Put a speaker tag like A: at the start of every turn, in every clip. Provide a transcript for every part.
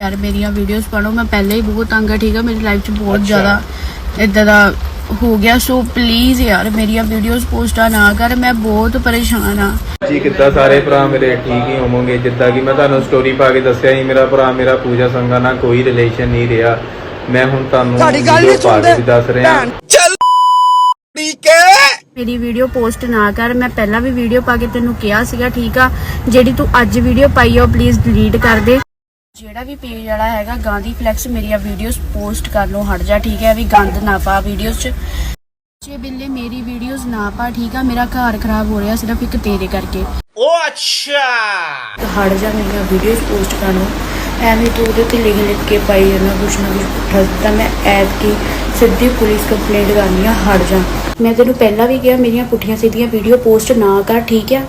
A: ਯਾਰ ਮੇਰੀਆਂ ਵੀਡੀਓਜ਼ ਪੜੋ ਮੈਂ ਪਹਿਲੇ ਹੀ ਬਹੁਤ ਤੰਗ ਆ ਠੀਕ ਆ? ਮੇਰੀ ਲਾਈਫ 'ਚ ਬਹੁਤ ਜ਼ਿਆਦਾ ਇਦਾਂ ਦਾ ਹੋ ਗਿਆ। ਸੋ ਪਲੀਜ਼ ਯਾਰ ਮੇਰੀਆਂ ਵੀਡੀਓਜ਼ ਪੋਸਟਾਂ ਨਾ ਕਰ ਮੈਂ ਬਹੁਤ ਪਰੇਸ਼ਾਨ ਆ।
B: ਜੀ ਕਿੱਦਾਂ ਸਾਰੇ ਭਰਾ ਮੇਰੇ ਠੀਕ ਹੀ ਹੋਵੋਗੇ? ਜਿੱਦਾਂ ਕਿ ਮੈਂ ਤੁਹਾਨੂੰ ਸਟੋਰੀ ਪਾ ਕੇ ਦੱਸਿਆ ਸੀ ਮੇਰਾ ਭਰਾ ਮੇਰਾ ਪੂਜਾ ਸੰਗਾ ਨਾਲ ਕੋਈ ਰਿਲੇਸ਼ਨ ਨਹੀਂ ਰਿਹਾ। ਮੈਂ ਹੁਣ ਤੁਹਾਨੂੰ
C: ਤੁਹਾਡੀ ਗੱਲ ਨਹੀਂ
B: ਪਾ ਕੇ
C: ਸੁਣਦੇ।
B: ਵੀ ਦੱਸ ਰਿਹਾ।
A: ਮੇਰੀ ਵੀਡੀਓ ਪੋਸਟ ਨਾ ਕਰ ਮੈਂ ਪਹਿਲਾਂ ਵੀ ਵੀਡੀਓ ਪਾ ਕੇ ਤੈਨੂੰ ਕਿਹਾ ਸੀਗਾ ਠੀਕ ਆ? ਜਿਹੜੀ ਤੂੰ ਅੱਜ ਵੀਡੀਓ ਪਾਈ ਆ ਉਹ ਪਲੀਜ਼ ਡਿਲੀਟ ਕਰ ਦੇ। ਜਿਹੜਾ ਵੀ ਪੇਜ ਵਾਲਾ ਹੈਗਾ ਗਾਂਧੀ ਫਲੈਕਸ ਮੇਰੀਆਂ ਵੀਡੀਓਜ਼ ਪੋਸਟ ਕਰ ਲੋ ਹਟ ਜਾ ਠੀਕ ਹੈ ਵੀ ਗੰਦ ਨਾ ਪਾ ਵੀਡੀਓਜ਼ 'ਚ। ਜੇ ਬਿੱਲੇ ਮੇਰੀ ਵੀਡੀਓਜ਼ ਨਾ ਪਾ ਠੀਕ ਆ ਮੇਰਾ ਘਰ ਖਰਾਬ ਹੋ ਰਿਹਾ ਸਿਰਫ ਇੱਕ ਤੇਰੇ ਕਰਕੇ।
C: ਉਹ ਅੱਛਾ!
A: ਹਟ ਜਾ ਮੇਰੀਆਂ ਵੀਡੀਓਜ਼ ਪੋਸਟ ਕਰ ਲੋ ਐਵੇਂ ਤੂੰ ਉਹਦੇ ਤੇ ਲਿਖ ਲਿਖ ਕੇ ਪਾਈ ਜਾਣਾ ਕੁਛ ਨਾ ਕੁਛ ਪੁੱਠਾ ਸਿੱਧਾ। ਮੈਂ ਐਡ ਕੀ ਸਿੱਧੀ ਪੁਲਿਸ ਕੰਪਲੇਂਟ ਕਰਨੀ ਆ ਹਟ ਜਾ। ਮੈਂ ਤੈਨੂੰ ਪਹਿਲਾਂ ਵੀ ਕਿਹਾ ਮੇਰੀਆਂ ਪੁੱਠੀਆਂ ਸਿੱਧੀਆਂ ਵੀਡੀਓ ਪੋਸਟ ਨਾ ਕਰ ਠੀਕ ਆ?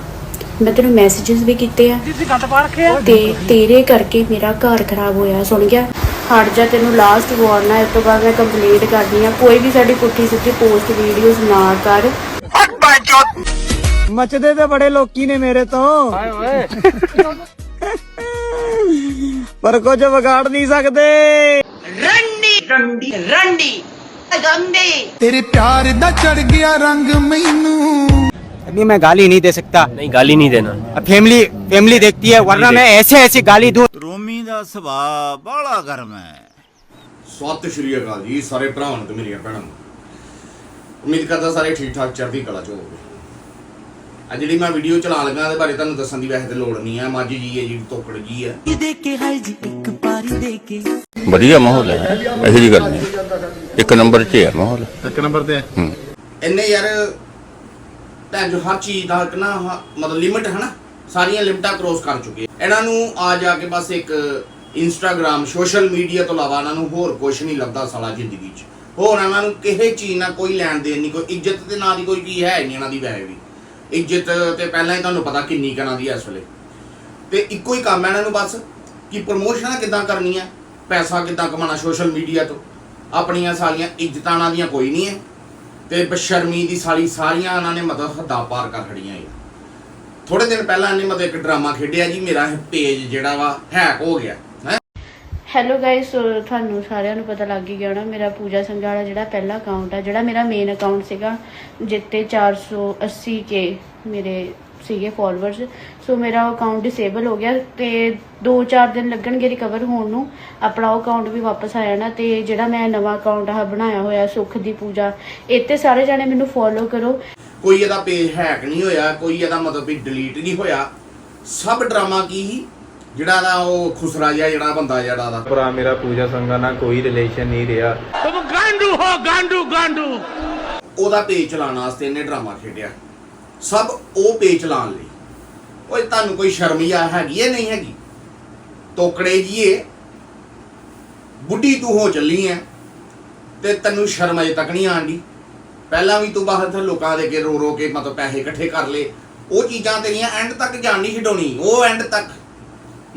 A: ਮੈਂ ਤੈਨੂੰ ਮੈਸੇजेस ਵੀ ਕੀਤੇ ਆ। ਤੇ ਤੇਰੇ ਕਰਕੇ ਮੇਰਾ ਘਰ ਖਰਾਬ ਹੋਇਆ ਸੁਣ ਗਿਆ? ਹਟ ਜਾ ਤੈਨੂੰ ਲਾਸਟ ਵਾਰਨ ਆ ਇਸ ਤੋਂ ਬਾਅਦ ਮੈਂ ਕੰਪਲੇਂਟ ਕਰਦੀ ਆ। ਕੋਈ ਵੀ ਸਾਡੀ ਪੁੱਠੀ ਸਿੱਧੀ ਪੋਸਟ ਵੀਡੀਓਜ਼ ਨਾ ਕਰ।
C: ਮਚਦੇ ਤੇ ਬੜੇ ਲੋਕੀ ਨੇ ਮੇਰੇ ਤੋਂ। ਹਾਏ ਓਏ। ਪਰ ਕੁਝ ਵਿਗਾੜ ਨਹੀਂ ਸਕਦੇ।
D: ਤੇਰੇ ਪਿਆਰ ਦਾ ਚੜ ਗਿਆ ਰੰਗ ਮੈਨੂੰ।
E: अभी मैं गाली नहीं दे सकता
F: नहीं गाली नहीं देना
E: अब फैमिली फैमिली देखती है वरना मैं ऐसे ऐसे गाली दूं
G: ਰੋਮੀ ਦਾ ਸੁਭਾਅ ਬੜਾ ਗਰਮ ਹੈ
H: ਸਤਿ ਸ਼੍ਰੀ ਅਕਾਲ ਜੀ ਸਾਰੇ ਭਰਾਵਾਂ ਨੂੰ ਤੇ ਮੇਰੀਆਂ ਭੈਣਾਂ ਨੂੰ ਉਮੀਦ ਕਰਦਾ ਸਾਰੇ ਠੀਕ ਠਾਕ ਚੜ੍ਹਦੀ ਕਲਾ ਚ ਹੋਵੋਗੇ ਆ ਜਿਹੜੀ ਮੈਂ ਵੀਡੀਓ ਚਲਾ ਲੱਗਾ ਦੇ ਬਾਰੇ ਤੁਹਾਨੂੰ ਦੱਸਣ ਦੀ ਵੈਸੇ ਤੇ ਲੋੜ ਨਹੀਂ ਹੈ ਮੱਝ ਜੀ ਹੈ ਜਿਹੜੀ ਤੋਕੜ ਜੀ ਹੈ
I: ਵਧੀਆ ਮਾਹੌਲ ਹੈ ਇਹੋ ਜੀ ਗੱਲ ਨਹੀਂ ਇੱਕ ਨੰਬਰ 'ਚ ਹੈ ਮਾਹੌਲ
G: ਇੱਕ ਨੰਬਰ ਤੇ
I: ਹੂੰ
H: ਇੰਨੇ ਯਾਰ ਭੈਣ ਜੋ ਹਰ ਚੀਜ਼ ਦਾ ਇੱਕ ਨਾ ਹ- ਮਤਲਬ ਲਿਮਿਟ ਹੈ ਨਾ, ਸਾਰੀਆਂ ਲਿਮਟਾਂ ਕ੍ਰੋਸ ਕਰ ਚੁੱਕੇ ਇਹਨਾਂ ਨੂੰ ਆ ਜਾ ਕੇ ਬਸ ਇੱਕ ਇੰਸਟਾਗ੍ਰam ਸੋਸ਼ਲ ਮੀਡੀਆ ਤੋਂ ਇਲਾਵਾ ਇਹਨਾਂ ਨੂੰ ਹੋਰ ਕੁਝ ਨਹੀਂ ਲੱਭਦਾ ਸਾਲਾ ਜ਼ਿੰਦਗੀ 'ਚ। ਹੋਰ ਇਹਨਾਂ ਨੂੰ ਕਿਸੇ ਚੀਜ਼ ਨਾਲ ਕੋਈ ਲੈਣ ਦੇਣ ਨਹੀਂ, ਕੋਈ ਇੱਜ਼ਤ ਦੇ ਨਾਂ ਦੀ ਕੋਈ ਚੀਜ਼ ਹੈ ਨਹੀਂ ਇਹਨਾਂ ਦੀ ਵੈਸੇ ਵੀ। ਇੱਜ਼ਤ ਤੇ ਪਹਿਲਾਂ ਹੀ ਤੁਹਾਨੂੰ ਪਤਾ ਕਿੰਨੀ ਕਨਾਂ ਦੀ ਹੈ ਇਸ ਵੇਲੇ। ਤੇ ਇੱਕੋ ਹੀ ਕੰਮ ਹੈ ਇਹਨਾਂ ਨੂੰ ਬਸ ਕਿ ਪ੍ਰਮੋਸ਼ਨਾਂ ਕਿੱਦਾਂ ਕਰਨੀਆਂ ਪੈਸਾ ਕਿੱਦਾਂ ਕਮਾਉਣਾ ਸੋਸ਼ਲ ਮੀਡੀਆ ਤੋਂ। ਆਪਣੀਆਂ ਸਾਰੀਆਂ ਇੱਜ਼ਤਾਂ ਇਹਨਾਂ ਦੀਆਂ ਕੋਈ ਨਹੀਂ ਹੈ। ਤੇ ਬਸ਼ਰਮੀ ਦੀ ਸਾਲੀ ਸਾਰੀਆਂ ਇਹਨਾਂ ਨੇ ਮਤਲਬ ਹੱਦਾਂ ਪਾਰ ਕਰ ਖੜੀਆਂ ਹੈ ਥੋੜੇ ਦਿਨ ਪਹਿਲਾਂ ਇਹਨੇ ਮਤਲਬ ਇੱਕ ਡਰਾਮਾ ਖੇਡਿਆ ਜੀ, ਮੇਰਾ ਪੇਜ ਜਿਹੜਾ ਵਾ ਹੈਕ ਹੋ ਗਿਆ
A: ਹੈਲੋ ਗਾਇਸ ਤੁਹਾਨੂੰ ਸਾਰਿਆਂ ਨੂੰ ਪਤਾ ਲੱਗ ਹੀ ਗਿਆ ਹੋਣਾ, ਮੇਰਾ ਪੂਜਾ ਸੰਘਾਲਾ ਜਿਹੜਾ ਪਹਿਲਾ ਅਕਾਊਂਟ ਆ, ਜਿਹੜਾ ਮੇਰਾ ਮੇਨ ਅਕਾਊਂਟ ਸੀਗਾ, ਜਿੱਤੇ 480 ਕੇ ਮੇਰੇ ਸੀਗੇ ਫਾਲੋਅਰਸ ਸੋ ਮੇਰਾ ਅਕਾਊਂਟ ਡਿਸੇਬਲ ਹੋ ਗਿਆ ਤੇ 2-4 ਦਿਨ ਲੱਗਣਗੇ ਰਿਕਵਰ ਹੋਣ ਨੂੰ। ਆਪਣਾ ਉਹ ਅਕਾਊਂਟ ਵੀ ਵਾਪਸ ਆ ਜਾਣਾ ਤੇ ਜਿਹੜਾ ਮੈਂ ਨਵਾਂ ਅਕਾਊਂਟ ਆ ਬਣਾਇਆ ਹੋਇਆ ਸੁਖ ਦੀ ਪੂਜਾ ਇੱਥੇ ਸਾਰੇ ਜਾਣੇ ਮੈਨੂੰ ਫੋਲੋ ਕਰੋ।
H: ਕੋਈ ਇਹਦਾ ਪੇਜ ਹੈਕ ਨਹੀਂ ਹੋਇਆ ਕੋਈ ਇਹਦਾ ਮਤਲਬ ਵੀ ਡਿਲੀਟ ਨਹੀਂ ਹੋਇਆ। ਸਭ ਡਰਾਮਾ ਕੀ ਸੀ? ਜਿਹੜਾ ਦਾ ਉਹ ਖੁਸਰਾ ਜਿਹਾ ਜਿਹੜਾ ਬੰਦਾ ਜਿਹੜਾ ਦਾ।
B: ਭਰਾ ਮੇਰਾ ਪੂਜਾ ਸੰਗਾ ਨਾਲ ਕੋਈ ਰਿਲੇਸ਼ਨ ਨਹੀਂ ਰਿਹਾ।
H: ਉਹਦਾ ਪੇਜ ਚਲਾਉਣ ਵਾਸਤੇ ਇਹਨੇ ਡਰਾਮਾ ਖੇਡਿਆ। ਸਭ ਉਹ ਪੇਜ ਚਲਾਉਣ ਲਈ। ਓਏ, ਤੁਹਾਨੂੰ ਕੋਈ ਸ਼ਰਮ ਜਾਂ ਹੈਗੀ ਹੈ ਨਹੀਂ ਹੈਗੀ? ਤੋਕੜੇ ਜੀਏ, ਬੁੱਢੀ ਤੂੰ ਹੋ ਚੱਲੀ ਐ, ਤੇ ਤੈਨੂੰ ਸ਼ਰਮ ਅਜੇ ਤੱਕ ਨਹੀਂ ਆਂਦੀ ਪਹਿਲਾਂ ਵੀ ਤੂੰ ਬਾਹਰ ਤੇ ਲੋਕਾਂ ਦੇ ਕੇ ਰੋ ਰੋ ਕੇ ਮਤਲਬ ਪੈਸੇ ਇਕੱਠੇ ਕਰ ਲਏ। ਉਹ ਚੀਜ਼ਾਂ ਤੇਰੀਆਂ ਐਂਡ ਤੱਕ ਜਾਣ ਨਹੀਂ ਛਡਾਉਣੀ, ਉਹ ਐਂਡ ਤੱਕ।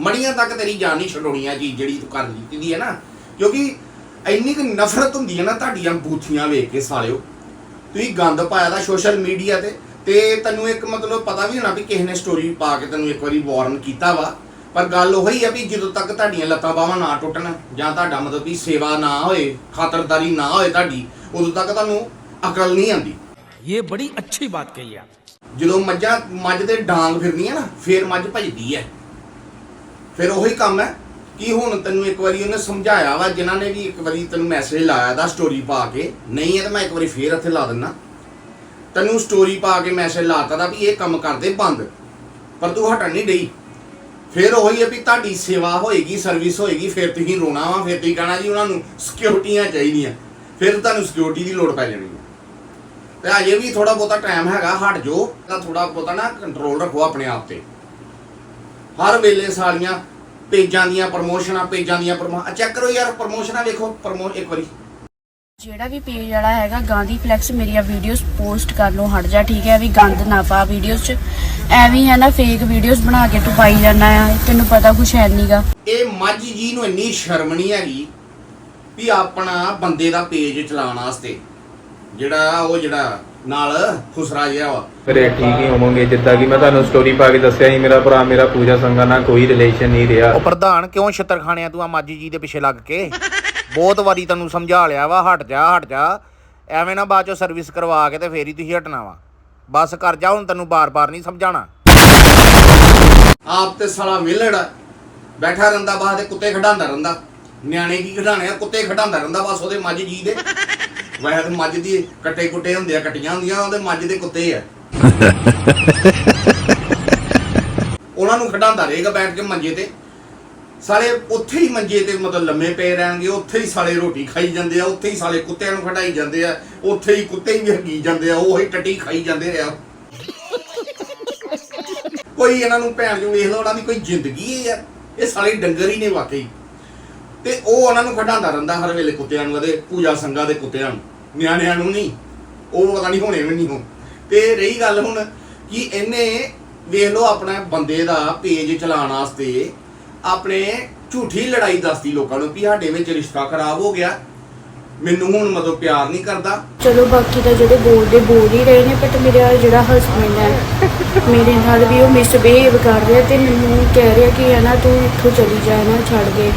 H: ਮੜੀਆਂ ਤੱਕ ਤੇਰੀ ਜਾਨ ਨਹੀਂ ਛਡਾਉਣੀ ਆ ਚੀਜ਼ ਜਿਹੜੀ ਤੂੰ ਕਰ ਲਈ ਦੀ ਹੈ ਨਾ। ਕਿਉਂਕਿ ਇੰਨੀ ਕੁ ਨਫ਼ਰਤ ਹੁੰਦੀ ਹੈ ਨਾ ਤੁਹਾਡੀਆਂ ਬੂਥੀਆਂ ਵੇਖ ਕੇ ਸਾਲਿਓ। ਤੁਸੀਂ ਗੰਦ ਪਾਇਆ ਦਾ ਸੋਸ਼ਲ ਮੀਡੀਆ ਤੇ ਤੇ ਤੈਨੂੰ ਇੱਕ ਮਤਲਬ ਪਤਾ ਵੀ ਹੋਣਾ ਵੀ ਕਿਸੇ ਨੇ ਸਟੋਰੀ ਪਾ ਕੇ ਤੈਨੂੰ ਇੱਕ ਵਾਰੀ ਵਾਰਨ ਕੀਤਾ ਵਾ। ਪਰ ਗੱਲ ਉਹੀ ਆ ਵੀ ਜਦੋਂ ਤੱਕ ਤੁਹਾਡੀਆਂ ਲੱਤਾਂ ਬਾਹਾਂ ਨਾ ਟੁੱਟਣ ਜਾਂ ਤੁਹਾਡਾ ਮਤਲਬ ਵੀ ਸੇਵਾ ਨਾ ਹੋਏ ਖਾਤਰਦਾਰੀ ਨਾ ਹੋਏ ਤੁਹਾਡੀ ਉਦੋਂ ਤੱਕ ਤੁਹਾਨੂੰ ਅਕਲ ਨਹੀਂ ਆਉਂਦੀ।
C: ਇਹ ਬੜੀ ਅੱਛੀ ਬਾਤ ਕਹੀ ਆਪ
H: ਜਦੋਂ ਮੱਝਾਂ ਮੱਝ ਦੇ ਡਾਂਗ ਫਿਰਦੀਆਂ ਨਾ ਫੇਰ ਮੱਝ ਭਜਦੀ ਹੈ ਫਿਰ ਉਹੀ ਕੰਮ ਹੈ ਕਿ ਹੁਣ ਤੈਨੂੰ ਇੱਕ ਵਾਰੀ ਉਹਨੇ ਸਮਝਾਇਆ ਵਾ ਜਿਨ੍ਹਾਂ ਨੇ ਵੀ ਇੱਕ ਵਾਰੀ ਤੈਨੂੰ ਮੈਸੇਜ ਲਾਇਆ ਦਾ ਸਟੋਰੀ ਪਾ ਕੇ ਨਹੀਂ ਹੈ ਤਾਂ ਮੈਂ ਇੱਕ ਵਾਰੀ ਫੇਰ ਇੱਥੇ ਲਾ ਦਿੰਨਾ। ਤੈਨੂੰ ਸਟੋਰੀ ਪਾ ਕੇ ਮੈਸੇਜ ਲਾਤਾ ਦਾ ਵੀ ਇਹ ਕੰਮ ਕਰਦੇ ਬੰਦ। ਪਰ ਤੂੰ ਹਟਣ ਨਹੀਂ ਡਈ। ਫਿਰ ਉਹੀ ਹੈ ਵੀ ਤੁਹਾਡੀ ਸੇਵਾ ਹੋਏਗੀ ਸਰਵਿਸ ਹੋਏਗੀ, ਫਿਰ ਤੁਸੀਂ ਰੋਣਾ ਵਾ, ਫਿਰ ਤੁਸੀਂ ਕਹਣਾ ਜੀ ਉਹਨਾਂ ਨੂੰ ਸਿਕਿਉਰਟੀਆਂ ਚਾਹੀਦੀਆਂ। ਫਿਰ ਤੁਹਾਨੂੰ ਸਿਕਿਉਰਿਟੀ ਦੀ ਲੋੜ ਪੈ ਜਾਣੀ ਹੈ। ਤੇ ਅਜੇ ਵੀ ਥੋੜਾ ਬਹੁਤਾ ਟਾਈਮ ਹੈਗਾ, ਹਟ ਜੋ ਤਾਂ ਥੋੜਾ ਬਹੁਤਾ ਨਾ ਕੰਟਰੋਲ ਰੱਖੋ ਆਪਣੇ ਆਪ ਤੇ। ਹਰ ਵੇਲੇ ਸਾਲੀਆਂ ਪੇਜਾਂ ਦੀਆਂ ਪ੍ਰਮੋਸ਼ਨਾਂ ਪੇਜਾਂ ਦੀਆਂ ਪ੍ਰਮੋ ਚੈੱਕ ਕਰੋ ਯਾਰ ਪ੍ਰਮੋਸ਼ਨਾਂ ਵੇਖੋ ਪ੍ਰਮੋ ਇੱਕ ਵਾਰੀ।
A: ਜਿਹੜਾ ਵੀ ਪੇਜ ਵਾਲਾ ਹੈਗਾ ਗਾਂਧੀ ਫਲੈਕਸ ਮੇਰੀਆਂ ਵੀਡੀਓਜ਼ ਪੋਸਟ ਕਰ ਲੋ ਹਟ ਜਾ ਠੀਕ ਹੈ ਵੀ ਗੰਦ ਨਾ ਪਾ ਵੀਡੀਓਜ਼ 'ਚ। ਐਵੇਂ ਹੈ ਨਾ ਫੇਕ ਵੀਡੀਓਜ਼ ਬਣਾ ਕੇ ਤੂੰ ਪਾਈ ਜਾਂਦਾ ਆ ਤੈਨੂੰ ਪਤਾ ਕੁਛ ਹੈ ਨਹੀਂਗਾ
H: ਇਹ ਮੱਝ ਜੀ ਨੂੰ ਇੰਨੀ ਸ਼ਰਮ ਨਹੀਂ ਹੈਗੀ ਵੀ ਆਪਣਾ ਬੰਦੇ ਦਾ ਪੇਜ ਚਲਾਉਣ ਵਾਸਤੇ। ਜਿਹੜਾ ਉਹ ਜਿਹੜਾ ਨਾਲ ਖੁਸਰਾ ਜਿਹਾ ਵਾ।
B: ਮੇਰੇ ਠੀਕ ਹੀ ਹੋਵਾਂਗੇ ਜਿੱਦਾਂ ਕਿ ਮੈਂ ਤੁਹਾਨੂੰ ਸਟੋਰੀ ਪਾ ਕੇ ਦੱਸਿਆ ਸੀ ਮੇਰਾ ਭਰਾ ਮੇਰਾ ਪੂਜਾ ਸੰਘਾ ਨਾਲ ਕੋਈ ਰਿਲੇਸ਼ਨ ਨਹੀਂ ਰਿਹਾ।
F: ਉਹ ਪ੍ਰਧਾਨ ਕਿਉਂ ਛਿੱਤਰ ਖਾਣਿਆ ਤੂੰ ਆ ਮਾਜੀ ਜੀ ਦੇ ਪਿੱਛੇ ਲੱਗ ਕੇ? ਬਹੁਤ ਵਾਰੀ ਤੈਨੂੰ ਸਮਝਾ ਲਿਆ ਵਾ ਹਟ ਜਾ ਹਟ ਜਾ। ਐਵੇਂ ਨਾ ਬਾਅਦ ਚੋਂ ਸਰਵਿਸ ਕਰਵਾ ਕੇ ਤੇ ਫੇਰ ਹੀ ਤੁਸੀਂ ਹਟਣਾ ਵਾ। ਬਸ ਕਰ ਜਾ ਹੁਣ ਤੈਨੂੰ ਬਾਰ-ਬਾਰ ਨਹੀਂ ਸਮਝਾਣਾ
H: ਆਪ ਤੇ ਸਾਲਾ ਵਿਹਲੜ ਆ। ਬੈਠਾ ਰਹਿੰਦਾ ਬਾਹਰ ਦੇ ਕੁੱਤੇ ਖਡਾਉਂਦਾ ਰਹਿੰਦਾ। ਨਿਆਣੇ ਕੀ ਖਡਾਣੇ ਆ? ਕੁੱਤੇ ਖਡਾਉਂਦਾ ਰਹਿੰਦਾ ਬਸ ਉਹਦੇ ਮੱਝ ਜੀ ਦੇ। ਵੈਸੇ ਤੇ ਮੱਝ ਦੀ ਕੱਟੇ ਕੁੱਟੇ ਹੁੰਦੇ ਆ ਕੱਟੀਆਂ ਹੁੰਦੀਆਂ ਉਹਦੇ ਮੱਝ ਦੇ ਕੁੱਤੇ ਆ। ਉਹਨਾਂ ਨੂੰ ਖਡਾਉਂਦਾ ਰਹੇਗਾ ਬੈਠ ਕੇ ਮੰਜੇ ਤੇ। ਸਾਲੇ ਉੱਥੇ ਹੀ ਮੰਜੇ ਤੇ ਮਤਲਬ ਲੰਮੇ ਪਏ ਰਹਿਣਗੇ, ਉੱਥੇ ਹੀ ਸਾਲੇ ਰੋਟੀ ਖਾਈ ਜਾਂਦੇ ਆ, ਉੱਥੇ ਹੀ ਸਾਲੇ ਕੁੱਤਿਆਂ ਨੂੰ ਖਡਾਈ ਜਾਂਦੇ ਆ, ਉੱਥੇ ਹੀ ਕੁੱਤੇ ਹੀ ਹਗੀ ਜਾਂਦੇ ਆ, ਉਹ ਹੀ ਟੱਟੀ ਖਾਈ ਜਾਂਦੇ ਆ। ਕੋਈ ਇਹਨਾਂ ਨੂੰ ਭੈਣ ਜੋ ਵੇਖ ਲਓ ਦੀ ਕੋਈ ਜ਼ਿੰਦਗੀ ਹੈ ਯਾਰ ਇਹ ਸਾਲੇ ਡੰਗਰ ਹੀ ਨੇ ਵਾਕਈ। ਤੇ ਉਹ ਉਹਨਾਂ ਨੂੰ ਖਡਾਉਂਦਾ ਰਹਿੰਦਾ ਹਰ ਵੇਲੇ ਕੁੱਤਿਆਂ ਨੂੰ ਉਹਦੇ ਪੂਜਾ ਸੰਘਾਂ ਦੇ ਕੁੱਤਿਆਂ ਨੂੰ, ਨਿਆਣਿਆਂ ਨੂੰ ਨਹੀਂ। ਉਹ ਪਤਾ ਨਹੀਂ ਹੋਣੇ ਵੀ ਨਹੀਂ ਹੋ ਤੇ ਰਹੀ ਗੱਲ ਹੁਣ ਕਿ ਇਹਨੇ ਵੇਖ ਲਓ ਆਪਣਾ ਬੰਦੇ ਦਾ ਪੇਜ ਚਲਾਉਣ ਵਾਸਤੇ ਆਪਣੇ ਝੂਠੀ ਲੜਾਈ ਦੱਸਦੀ ਲੋਕਾਂ ਨੂੰ ਵੀ ਸਾਡੇ ਵਿੱਚ ਰਿਸ਼ਤਾ ਖਰਾਬ ਹੋ ਗਿਆ। ਮੈਨੂੰ ਹੁਣ ਮਤਲਬ ਪਿਆਰ ਨਹੀਂ ਕਰਦਾ।
A: ਚਲੋ ਬਾਕੀ ਤਾਂ ਜਿਹੜੇ ਬੋਲਦੇ ਬੋਲ ਹੀ ਰਹੇ ਨੇ ਬਟ ਮੇਰਾ ਜਿਹੜਾ ਹਸਬੰਡ ਹੈ ਮੇਰੇ ਨਾਲ ਵੀ ਉਹ ਮਿਸਬਿਹੇਵ ਕਰ ਰਿਹਾ ਤੇ ਮੈਨੂੰ ਕਹਿ ਰਿਹਾ ਕਿ ਹੈ ਨਾ ਤੂੰ ਇੱਥੋਂ ਚਲੀ ਜਾ ਨਾ ਛੱਡ ਕੇ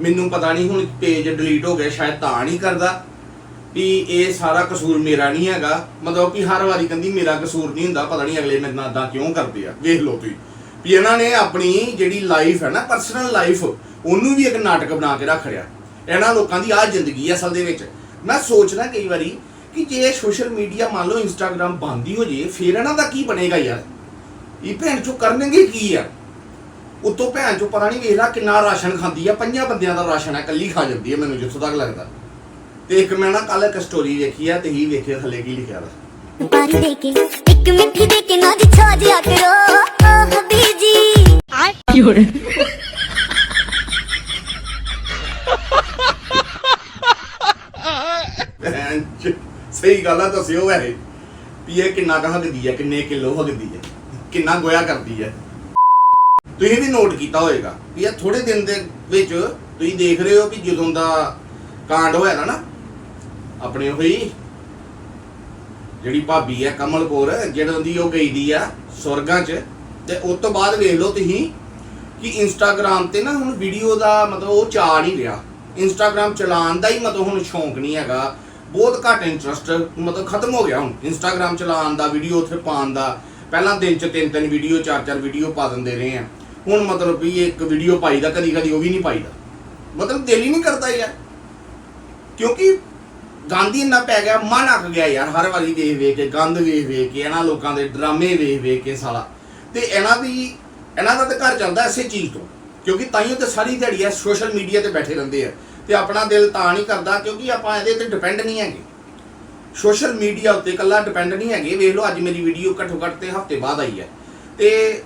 H: ਮੈਨੂੰ ਪਤਾ ਨਹੀਂ ਹੁਣ ਪੇਜ ਡਿਲੀਟ ਹੋ ਗਿਆ ਸ਼ਾਇਦ ਤਾਂ ਨਹੀਂ ਕਰਦਾ। ਵੀ ਇਹ ਸਾਰਾ ਕਸੂਰ ਮੇਰਾ ਨਹੀਂ ਹੈਗਾ। ਮਤਲਬ ਕਿ ਹਰ ਵਾਰੀ ਕਹਿੰਦੀ ਮੇਰਾ ਕਸੂਰ ਨਹੀਂ ਹੁੰਦਾ ਪਤਾ ਨਹੀਂ ਅਗਲੇ ਮੇਰੇ ਨਾਲ ਇਦਾਂ ਕਿਉਂ ਕਰਦੇ ਆ। ਵੇਖ ਲਓ ਤੁਸੀਂ। ਵੀ ਇਹਨਾਂ ਨੇ ਆਪਣੀ ਜਿਹੜੀ ਲਾਈਫ ਹੈ ਨਾ ਪਰਸਨਲ ਲਾਈਫ ਉਹਨੂੰ ਵੀ ਇੱਕ ਨਾਟਕ ਬਣਾ ਕੇ ਰੱਖ ਲਿਆ। ਇਹਨਾਂ ਲੋਕਾਂ ਦੀ ਆਹ ਜ਼ਿੰਦਗੀ ਹੈ ਅਸਲ ਦੇ ਵਿੱਚ। ਮੈਂ ਸੋਚਦਾ ਕਈ ਵਾਰੀ ਕਿ ਜੇ ਸੋਸ਼ਲ ਮੀਡੀਆ ਮੰਨ ਲਓ ਇੰਸਟਾਗ੍ਰam ਬੰਦ ਹੀ ਹੋ ਜੇ ਫਿਰ ਇਹਨਾਂ ਦਾ ਕੀ ਬਣੇਗਾ ਯਾਰ? ਇਹ ਭੈਣ ਚੋ ਕਰਨਗੇ ਕੀ ਆ? ਉਤੋਂ ਭੈਣ ਚੋ ਪਤਾ ਨਹੀਂ ਵੇਖ ਲਾ ਕਿੰਨਾ ਰਾਸ਼ਨ ਖਾਂਦੀ ਆ, ਪੰਜਾਂ ਬੰਦਿਆਂ ਦਾ ਰਾਸ਼ਨ ਹੈ ਕੱਲੀ ਖਾ ਜਾਂਦੀ ਹੈ ਮੈਨੂੰ ਜਿੱਥੋਂ ਤੱਕ ਲੱਗਦਾ। ਤੇ ਇੱਕ ਮੈਂ ਨਾ ਕੱਲ ਇੱਕ ਸਟੋਰੀ ਵੇਖੀ ਆ ਤੇ ਹੀ ਵੇਖਿਆ ਥੱਲੇ ਕੀ ਲਿਖਿਆ ਦਾ
J: ਪਾਰੀ ਦੇ ਕੇ ਇੱਕ ਮਿੱਠੀ ਦੇ ਕੇ ਨਾ ਛਾ ਜਿਆ ਕਰੋ। ਓ ਹਬੀਜੀ
H: ਭੈਣ ਚੋ, ਸਹੀ ਗੱਲ ਆ ਦੱਸਿਓ ਵੈਸੇ ਵੀ ਇਹ ਕਿੰਨਾ ਕੁ ਹਗਦੀ ਹੈ ਕਿੰਨੇ ਕਿਲੋ ਹਗਦੀ ਹੈ ਕਿੰਨਾ ਗੋਇਆ ਕਰਦੀ ਹੈ ਤੁਸੀਂ ਵੀ ਨੋਟ ਕੀਤਾ ਹੋਵੇਗਾ ਵੀ ਇਹ ਥੋੜੇ ਦਿਨ ਦੇ ਵਿੱਚ ਤੁਸੀਂ ਦੇਖ ਰਹੇ ਹੋ ਵੀ ਜਦੋਂ ਦਾ ਕਾਂਡ ਹੋਇਆ ਨਾ ਨਾ ਆਪਣੇ ਹੋਈ ਜਿਹੜੀ ਭਾਬੀ ਹੈ ਕਮਲ ਕੌਰ ਜਦੋਂ ਦੀ ਉਹ ਗਈ ਦੀ ਆ ਸਵਰਗਾਂ 'ਚ, ਤੇ ਉਸ ਤੋਂ ਬਾਅਦ ਵੇਖ ਲਓ ਤੁਸੀਂ ਕਿ ਇੰਸਟਾਗ੍ਰam ਤੇ ਨਾ ਹੁਣ ਵੀਡੀਓ ਦਾ ਮਤਲਬ ਉਹ ਚਾਹ ਨਹੀਂ ਰਿਹਾ। ਇੰਸਟਾਗ੍ਰam ਚਲਾਉਣ ਦਾ ਹੀ ਮਤਲਬ ਹੁਣ ਸ਼ੌਂਕ ਨਹੀਂ ਹੈਗਾ। ਬਹੁਤ ਘੱਟ ਇੰਟਰਸਟ ਮਤਲਬ ਖਤਮ ਹੋ ਗਿਆ ਹੁਣ। ਇੰਸਟਾਗ੍ਰam ਚਲਾਉਣ ਦਾ ਵੀਡੀਓ ਉੱਥੇ ਪਾਉਣ ਦਾ। ਪਹਿਲਾਂ ਦਿਨ 'ਚ ਤਿੰਨ ਤਿੰਨ ਵੀਡੀਓ ਚਾਰ ਚਾਰ ਵੀਡੀਓ ਪਾ ਦਿੰਦੇ ਰਹੇ ਆ। ਹੁਣ ਮਤਲਬ ਵੀ ਇੱਕ ਵੀਡੀਓ ਪਾਈਦਾ ਕਦੀ ਕਦੀ ਉਹ ਵੀ ਨਹੀਂ ਪਾਈਦਾ। ਮਤਲਬ ਦਿਲ ਹੀ ਨਹੀਂ ਕਰਦਾ ਯਾਰ। ਕਿਉਂਕਿ ਗਾਂਧੀ ਇੰਨਾ ਪੈ ਗਿਆ, ਮਨ ਅੱਕ ਗਿਆ ਯਾਰ, ਹਰ ਵਾਰੀ ਵੇਖ ਵੇਖ ਕੇ, ਗੰਦ ਵੇਖ ਵੇਖ ਕੇ, ਇਹਨਾਂ ਲੋਕਾਂ ਦੇ ਡਰਾਮੇ ਵੇਖ ਵੇਖ ਕੇ ਸਾਲਾ। ਤੇ ਇਹਨਾਂ ਦੀ, ਇਹਨਾਂ ਦਾ ਤਾਂ ਘਰ ਚੱਲਦਾ ਇਸੇ ਚੀਜ਼ ਤੋਂ, ਕਿਉਂਕਿ ਤਾਈਓ ਤੇ ਸਾਰੀ ਦਿਹਾੜੀ ਐ ਸੋਸ਼ਲ ਮੀਡੀਆ ਤੇ ਬੈਠੇ ਰਹਿੰਦੇ ਆ। ਤੇ ਆਪਣਾ ਦਿਲ ਤਾਂ ਨਹੀਂ ਕਰਦਾ, ਕਿਉਂਕਿ ਆਪਾਂ ਇਹਦੇ ਤੇ ਡਿਪੈਂਡ ਨਹੀਂ ਹੈਗੇ। ਸੋਸ਼ਲ ਮੀਡੀਆ ਉੱਤੇ ਇਕੱਲਾ ਡਿਪੈਂਡ ਨਹੀਂ ਹੈਗੇ, ਵੇਖ ਲਓ ਅੱਜ ਮੇਰੀ ਵੀਡੀਓ ਘੱਟੋ ਘੱਟ ਤੇ ਹਫ਼ਤੇ ਬਾਅਦ ਆਈ ਹੈ। ਤੇ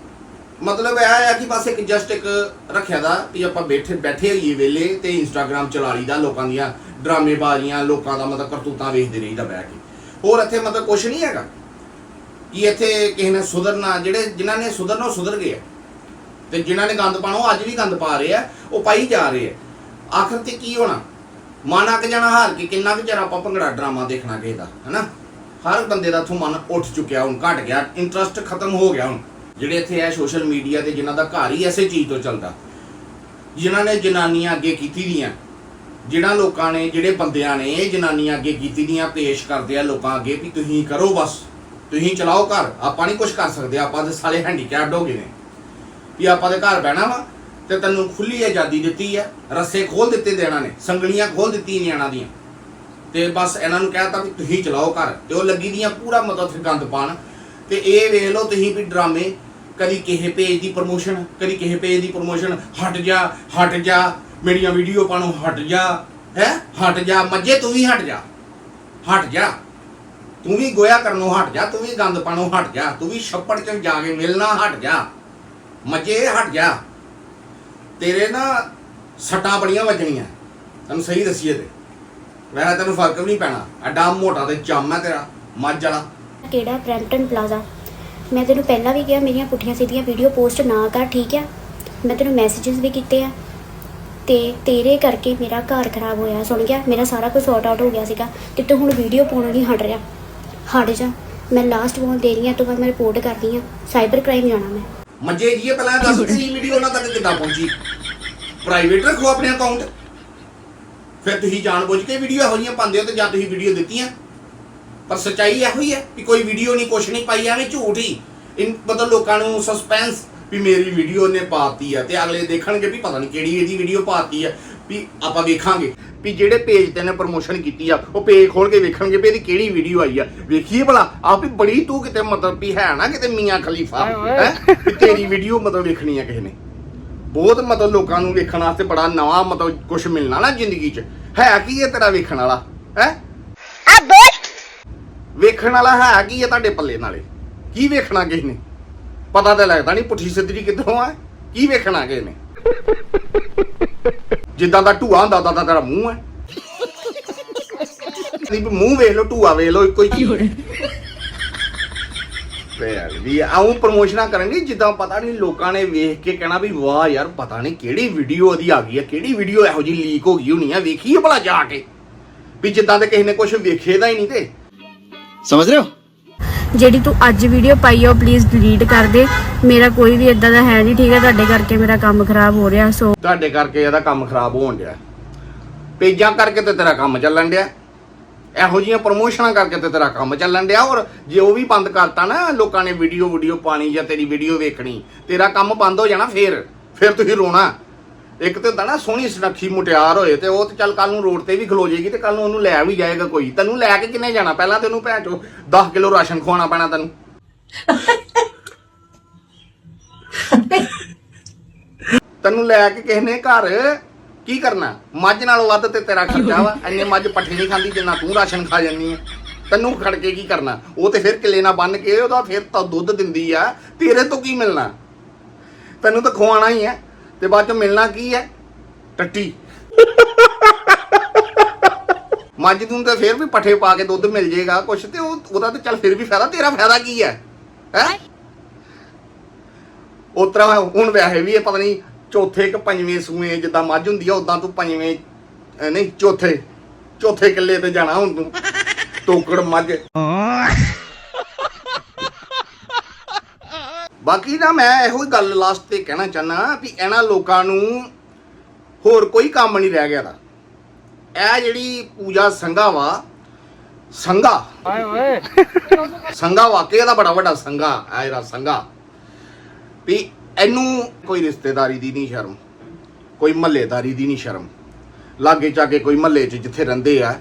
H: ਮਤਲਬ ਇਹ ਹੈ ਕਿ ਬਸ ਇੱਕ ਜਸਟ ਇੱਕ ਰੱਖਿਆ ਦਾ, ਕਿ ਆਪਾਂ ਬੈਠੇ ਬੈਠੇ ਹੋਈਏ ਵੇਲੇ ਤੇ ਇੰਸਟਾਗ੍ਰam ਚਲਾ ਲਈਦਾ ਲੋਕਾਂ ਦੀਆਂ। ਡਰਾਮੇਬਾਜ਼ੀਆਂ, ਲੋਕਾਂ ਦਾ ਮਤਲਬ ਕਰਤੂਤਾਂ ਵੇਖਦੇ ਰਹੀਦਾ ਬਹਿ ਕੇ। ਹੋਰ ਇੱਥੇ ਮਤਲਬ ਕੁਝ ਨਹੀਂ ਹੈਗਾ। ਕਿ ਇੱਥੇ ਕਿਸੇ ਨੇ ਸੁਧਰਨਾ, ਜਿਹੜੇ ਜਿਨ੍ਹਾਂ ਨੇ ਸੁਧਰਨਾ, ਉਹ ਸੁਧਰ ਗਏ ਆ। ਤੇ ਜਿਨ੍ਹਾਂ ਨੇ ਗੰਦ ਪਾਣਾ ਉਹ ਅੱਜ ਵੀ ਗੰਦ ਪਾ ਰਹੇ ਆ, ਉਹ ਪਾਈ ਜਾ ਰਹੇ ਆ। ਆਖਰ ਤੇ ਕੀ ਹੋਣਾ? ਮਨ ਅੱਕ ਜਾਣਾ ਹਾਰ ਕੇ, ਕਿੰਨਾ ਕੁ ਚਿਰ ਆਪਾਂ ਭੰਗੜਾ ਡਰਾਮਾ ਦੇਖਣਾ ਕਿਸੇ ਦਾ, ਹੈਨਾ? ਹਰ ਬੰਦੇ ਦਾ ਇੱਥੋਂ ਮਨ ਉੱਠ ਚੁੱਕਿਆ, ਹੁਣ ਘਟ ਗਿਆ ਇੰਟਰਸਟ ਖਤਮ ਹੋ ਗਿਆ ਹੁਣ। ਜਿਹੜੇ ਇੱਥੇ ਆ ਸੋਸ਼ਲ ਮੀਡੀਆ ਤੇ, ਜਿਨ੍ਹਾਂ ਦਾ ਘਰ ਹੀ ਐਸੇ ਚੀਜ਼ ਤੋਂ ਚੱਲਦਾ। ਜਿਨ੍ਹਾਂ ਨੇ ਜਨਾਨੀਆਂ ਅੱਗੇ ਕੀਤੀ ਦੀਆਂ ਜਿਹੜਾ ਲੋਕਾਂ ਨੇ, ਜਿਹੜੇ ਬੰਦਿਆਂ ਨੇ, ਇਹ ਜਨਾਨੀਆਂ ਅੱਗੇ ਕੀਤੀ ਦੀਆਂ ਪੇਸ਼ ਕਰਦੇ ਆ ਲੋਕਾਂ ਅੱਗੇ ਵੀ ਤੁਸੀਂ ਕਰੋ ਬਸ। ਤੁਸੀਂ ਚਲਾਓ ਘਰ। ਆਪਾਂ ਨਹੀਂ ਕੁਝ ਕਰ ਸਕਦੇ। ਆਪਾਂ ਤੇ ਸਾਲੇ ਹੈਂਡੀਕੈਪਡ ਹੋ ਗਏ ਨੇ। ਵੀ ਆਪਾਂ ਦੇ ਘਰ ਬਹਿਣਾ ਵਾ ਤੇ ਤੈਨੂੰ ਖੁੱਲੀ ਆਜ਼ਾਦੀ ਦਿੱਤੀ ਹੈ ਰੱਸੇ ਖੋਲ ਦਿੱਤੇ ਦੇਣਾ ਨੇ। ਸੰਗਲੀਆਂ ਖੋਲ ਦਿੱਤੀ ਨਿਆਣਾ ਦੀਆਂ। ਤੇ ਬਸ ਇਹਨਾਂ ਨੂੰ ਕਹਿਤਾ ਵੀ ਤੁਸੀਂ ਚਲਾਓ ਘਰ। ਤੇ ਉਹ ਲੱਗੀ ਦੀਆਂ ਪੂਰਾ ਮਤਲਬ ਫਿਰ ਗੰਦ ਪਾਣ ਤੇ ਇਹ ਵੇਖ ਲਓ ਤੁਸੀਂ ਵੀ ਡਰਾਮੇ। ਕਦੀ ਕਿਸੇ ਪੇਜ ਦੀ ਪ੍ਰੋਮੋਸ਼ਨ ਕਦੀ ਕਿਸੇ ਪੇਜ ਦੀ ਪ੍ਰੋਮੋਸ਼ਨ ਹਟ ਜਾ ਹਟ ਜਾ। ਮੇਰੀਆਂ ਵੀਡੀਓ ਪਾਣੋ ਹਟ ਜਾ, ਹੈ? ਹਟ ਜਾ, ਮੱਝੇ ਤੂੰ ਵੀ ਹਟ ਜਾ। ਹਟ ਜਾ। ਤੂੰ ਵੀ ਗੋਇਆ ਕਰਨੋਂ ਹਟ ਜਾ, ਤੂੰ ਵੀ ਗੰਦ ਪਾਣੋਂ ਹਟ ਜਾ, ਤੂੰ ਵੀ ਛੱਪੜ ਚ ਜਾ ਕੇ ਮਿਲਣਾ ਹਟ ਜਾ। ਮੱਝੇ ਹਟ ਜਾ। ਤੇਰੇ ਨਾ ਸੱਟਾਂ ਬੜੀਆਂ ਵੱਜਣੀਆਂ। ਤੈਨੂੰ ਸਹੀ ਦੱਸੀਏ ਤੇ। ਵੈਸੇ ਤੈਨੂੰ ਫ਼ਰਕ ਵੀ ਨਹੀਂ ਪੈਣਾ। ਐਡਾ ਮੋਟਾ ਤੇ ਚੰਮ ਹੈ ਤੇਰਾ, ਮੱਝ ਵਾਲਾ।
A: ਕਿਹੜਾ ਬ੍ਰੈਂਪਟਨ ਪਲਾਜ਼ਾ? ਮੈਂ ਤੈਨੂੰ ਪਹਿਲਾਂ ਵੀ ਕਿਹਾ, ਮੇਰੀਆਂ ਪੁੱਠੀਆਂ ਸਿੱਧੀਆਂ ਵੀਡੀਓ ਪੋਸਟ ਨਾ ਕਰ, ਠੀਕ ਆ? ਮੈਂ ਤੈਨੂੰ ਮੈਸੇजेस ਵੀ ਕੀਤੇ ਆ। ਤੇ ਤੇਰੇ ਕਰਕੇ ਮੇਰਾ ਘਰ ਖਰਾਬ ਹੋਇਆ। ਸੁਣ ਗਿਆ, ਮੇਰਾ ਸਾਰਾ ਕੁਝ ਸੌਰਟ ਆਊਟ ਹੋ ਗਿਆ ਸੀਗਾ। ਤੇ ਤੂੰ ਹੁਣ ਵੀਡੀਓ ਪਾਉਣੋਂ ਨਹੀਂ ਹਟ ਰਿਹਾ। ਹਟ ਜਾ। ਮੈਂ ਲਾਸਟ ਵਾਰਨ ਦੇ ਰਹੀ ਹਾਂ ਤੋਂ ਮੈਂ ਰਿਪੋਰਟ ਕਰਦੀ ਹਾਂ। ਸਾਈਬਰ ਕ੍ਰਾਈਮ ਜਾਣਾ ਮੈਂ।
H: ਮੰਜੇ ਜੀ ਪਹਿਲਾਂ ਦੱਸ ਤੇਰੀ ਵੀਡੀਓ ਉਹਨਾਂ ਤੱਕ ਕਿੱਦਾਂ ਪਹੁੰਚੀ? ਪ੍ਰਾਈਵੇਟ ਰੱਖੋ ਆਪਣੇ ਅਕਾਊਂਟ ਫਿਰ ਤੁਸੀਂ ਜਾਣਬੁੱਝ ਕੇ ਵੀਡੀਓ ਇਹੋ ਜਿਹੀਆਂ ਪਾਉਂਦੇ ਹੋ ਤੇ ਜਾਂ ਤੁਸੀਂ ਵੀਡੀਓ ਦਿੱਤੀਆਂ। ਪਰ ਸੱਚਾਈ ਇਹੋ ਹੀ ਹੈ ਕਿ ਕੋਈ ਵੀਡੀਓ ਨਹੀਂ, ਕੁਛ ਨਹੀਂ ਪਾਈ ਐਵੇਂ ਝੂਠ ਹੀ। ਮਤਲਬ ਲੋਕਾਂ ਨੂੰ ਸਸਪੈਂਸ ਵੀ ਮੇਰੀ ਵੀਡੀਓ ਨੇ ਪਾਤੀ ਆ ਤੇ ਅਗਲੇ ਦੇਖਣਗੇ ਵੀ ਪਤਾ ਨਹੀਂ ਕਿਹੜੀ ਇਹਦੀ ਵੀਡੀਓ ਪਾਤੀ ਆ ਵੀ ਆਪਾਂ ਵੇਖਾਂਗੇ। ਵੀ ਜਿਹੜੇ ਪੇਜ ਤੇ ਨੇ ਪ੍ਰਮੋਸ਼ਨ ਕੀਤੀ ਆ ਉਹ ਪੇਜ ਖੋਲ ਕੇ ਵੇਖਣਗੇ ਵੀ ਇਹਦੀ ਕਿਹੜੀ ਵੀਡੀਓ ਆਈ ਆ। ਵੇਖੀਏ ਭਲਾ ਆਪ ਵੀ ਬੜੀ ਤੂੰ ਕਿਤੇ ਮਤਲਬ ਵੀ ਹੈ ਨਾ ਕਿਤੇ ਮੀਆਂ ਖਲੀਫਾ ਹੈ? ਵੀ ਤੇਰੀ ਵੀਡੀਓ ਮਤਲਬ ਵੇਖਣੀ ਆ ਕਿਸੇ ਨੇ। ਬਹੁਤ ਮਤਲਬ ਲੋਕਾਂ ਨੂੰ ਵੇਖਣ ਵਾਸਤੇ ਬੜਾ ਨਵਾਂ ਮਤਲਬ ਕੁਝ ਮਿਲਣਾ ਨਾ ਜ਼ਿੰਦਗੀ 'ਚ। ਹੈ ਕੀ ਇਹ ਤੇਰਾ ਵੇਖਣ ਵਾਲਾ? ਹੈ? ਵੇਖਣ ਵਾਲਾ ਹੈ ਕੀ ਹੈ ਤੁਹਾਡੇ ਪੱਲੇ ਨਾਲੇ? ਕੀ ਵੇਖਣਾ ਕਿਸੇ ਨੇ? ਪਤਾ ਤਾਂ ਲੱਗਦਾ ਨਹੀਂ ਪੁੱਠੀ ਸਿੱਧੀ ਕਿੱਥੋਂ ਆ। ਕੀ ਵੇਖਣਾ ਕਿਸੇ ਨੇ ਜਿੱਦਾਂ ਦਾ ਢੂਆ ਹੁੰਦਾ ਦਾ ਤੇਰਾ ਮੂੰਹ ਹੈ ਨਹੀਂ ਵੀ ਮੂੰਹ ਵੇਖ ਲਓ, ਢੂਆ ਵੇਖ ਲਓ, ਇੱਕੋ ਹੀ ਫੇਰ ਵੀ ਆਉਂ ਪ੍ਰਮੋਸ਼ਨਾਂ ਕਰਨਗੇ, ਜਿੱਦਾਂ ਪਤਾ ਨਹੀਂ ਲੋਕਾਂ ਨੇ ਵੇਖ ਕੇ ਕਹਿਣਾ ਵੀ, ਵਾਹ ਯਾਰ, ਪਤਾ ਨਹੀਂ ਕਿਹੜੀ ਵੀਡੀਓ ਉਹਦੀ ਆ ਗਈ ਹੈ ਕਿਹੜੀ ਵੀਡੀਓ ਇਹੋ ਜੀ ਲੀਕ ਹੋ ਗਈ ਹੋਣੀ ਆ, ਵੇਖੀਏ ਭਲਾ ਜਾ ਕੇ। ਵੀ ਜਿੱਦਾਂ ਤੇ ਕਿਸੇ ਨੇ ਕੁਝ ਵੇਖੇਦਾ ਹੀ ਨਹੀਂ ਤੇ।
C: ਸਮਝ ਰਹੇ ਹੋ?
A: ਜਿਹੜੀ ਤੂੰ ਅੱਜ ਵੀਡੀਓ ਪਾਈ ਆ, ਉਹ ਪਲੀਜ਼ ਡਿਲੀਟ ਕਰ ਦੇ। ਮੇਰਾ ਕੋਈ ਵੀ ਇਦਾਂ ਦਾ ਹੈ ਨਹੀਂ ਠੀਕ ਹੈ ਤੁਹਾਡੇ ਕਰਕੇ ਮੇਰਾ ਕੰਮ ਖਰਾਬ ਹੋ ਰਿਹਾ ਸੋ
H: ਤੁਹਾਡੇ ਕਰਕੇ ਇਹਦਾ ਕੰਮ ਖਰਾਬ ਹੋਣ ਡਿਆ। ਪੇਜਾਂ ਕਰਕੇ ਤੇ ਤੇਰਾ ਕੰਮ ਚੱਲਣ ਡਿਆ। ਇਹੋ ਜੀਆਂ ਪ੍ਰਮੋਸ਼ਨਾਂ ਕਰਕੇ ਤੇ ਤੇਰਾ ਕੰਮ ਚੱਲਣ ਡਿਆ। ਔਰ ਜੇ ਉਹ ਵੀ ਬੰਦ ਕਰਤਾ ਨਾ, ਲੋਕਾਂ ਨੇ ਵੀਡੀਓ ਵੀਡੀਓ ਪਾਣੀ ਜਾਂ ਤੇਰੀ ਵੀਡੀਓ ਵੇਖਣੀ, ਤੇਰਾ ਕੰਮ ਬੰਦ ਹੋ ਜਾਣਾ ਫੇਰ। ਫਿਰ ਤੁਸੀਂ ਰੋਣਾ। ਇੱਕ ਤੇ ਹੁੰਦਾ ਨਾ ਸੋਹਣੀ ਸੁਨੱਖੀ ਮੁਟਿਆਰ ਹੋਏ ਤੇ ਉਹ ਤੇ ਚੱਲ ਕੱਲ ਨੂੰ ਰੋਡ ਤੇ ਵੀ ਖਲੋ ਜਾਏਗੀ ਤੇ ਕੱਲ ਨੂੰ ਉਹਨੂੰ ਲੈ ਵੀ ਜਾਏਗਾ ਕੋਈ। ਤੈਨੂੰ ਲੈ ਕੇ ਕਿੰਨੇ ਜਾਣਾ? ਪਹਿਲਾਂ ਤੈਨੂੰ ਭੈਣ ਚੋ 10 ਕਿਲੋ ਰਾਸ਼ਨ ਖਵਾਉਣਾ ਪੈਣਾ ਤੈਨੂੰ। ਤੈਨੂੰ ਲੈ ਕੇ ਕਿਸੇ ਨੇ ਘਰ ਕੀ ਕਰਨਾ? ਮੱਝ ਨਾਲੋਂ ਵੱਧ ਤੇ ਤੇਰਾ ਖਰਚਾ ਵਾ। ਐਨੇ ਮੱਝ ਪੱਠੇ ਨਹੀਂ ਖਾਂਦੀ ਜਿੰਨਾ ਤੂੰ ਰਾਸ਼ਨ ਖਾ ਜਾਂਦੀ ਹੈ ਤੈਨੂੰ ਖੜ ਕੇ ਕੀ ਕਰਨਾ? ਉਹ ਤੇ ਫਿਰ ਕਿਲੇ ਨਾਲ ਬੰਨ ਕੇ ਉਹਦਾ ਫਿਰ ਤਾਂ ਦੁੱਧ ਦਿੰਦੀ ਆ। ਤੇਰੇ ਤੋਂ ਕੀ ਮਿਲਣਾ? ਤੈਨੂੰ ਤਾਂ ਖਵਾਉਣਾ ਹੀ ਹੈ ਤੇ ਬਾਅਦ ਚ ਮਿਲਣਾ ਕੀ ਹੈ? ਟੱਟੀ। ਮੱਝ ਨੂੰ ਤਾਂ ਫਿਰ ਵੀ ਪੱਠੇ ਪਾ ਕੇ ਦੁੱਧ ਮਿਲ ਜੇਗਾ ਕੁਛ ਤੇ ਉਹ ਉਹਦਾ ਤੇ ਚੱਲ ਫਿਰ ਵੀ ਫਾਇਦਾ। ਤੇਰਾ ਫਾਇਦਾ ਕੀ ਹੈ? ਹੈ? ਉਤਰਾ ਹੁਣ ਵੈਸੇ ਵੀ ਇਹ ਪਤਾ ਨਹੀਂ ਚੌਥੇ ਕਿ ਪੰਜਵੇਂ ਸੂਏ ਜਿੱਦਾਂ ਮੱਝ ਹੁੰਦੀ ਆ ਉਦਾਂ ਤੂੰ ਪੰਜਵੇਂ ਨਹੀਂ ਚੌਥੇ। ਚੌਥੇ ਕਿੱਲੇ ਤੇ ਜਾਣਾ ਹੁਣ ਤੂੰ। ਟੋਕੜ ਮੱਝ। ਬਾਕੀ ਨਾ ਮੈਂ ਇਹੋ ਹੀ ਗੱਲ ਲਾਸਟ ਤੇ ਕਹਿਣਾ ਚਾਹਨਾ ਵੀ ਇਹਨਾਂ ਲੋਕਾਂ ਨੂੰ ਹੋਰ ਕੋਈ ਕੰਮ ਨਹੀਂ ਰਹਿ ਗਿਆ ਦਾ ਇਹ ਜਿਹੜੀ ਪੂਜਾ ਸੰਘਾ ਵਾ ਸੰਘਾ।
C: ਓਏ ਓਏ।
H: ਸੰਘਾ ਵਾਕਿਆ ਦਾ ਬੜਾ ਵੱਡਾ ਸੰਘਾ ਆ ਜਿਹੜਾ ਸੰਘਾ। ਵੀ ਇਹਨੂੰ ਕੋਈ ਰਿਸ਼ਤੇਦਾਰੀ ਦੀ ਨਹੀਂ ਸ਼ਰਮ ਕੋਈ ਮਹੱਲੇਦਾਰੀ ਦੀ ਨਹੀਂ ਸ਼ਰਮ। ਲਾਗੇ ਚਾਗੇ ਕੋਈ ਮਹੱਲੇ 'ਚ ਜਿੱਥੇ ਰਹਿੰਦੇ ਆ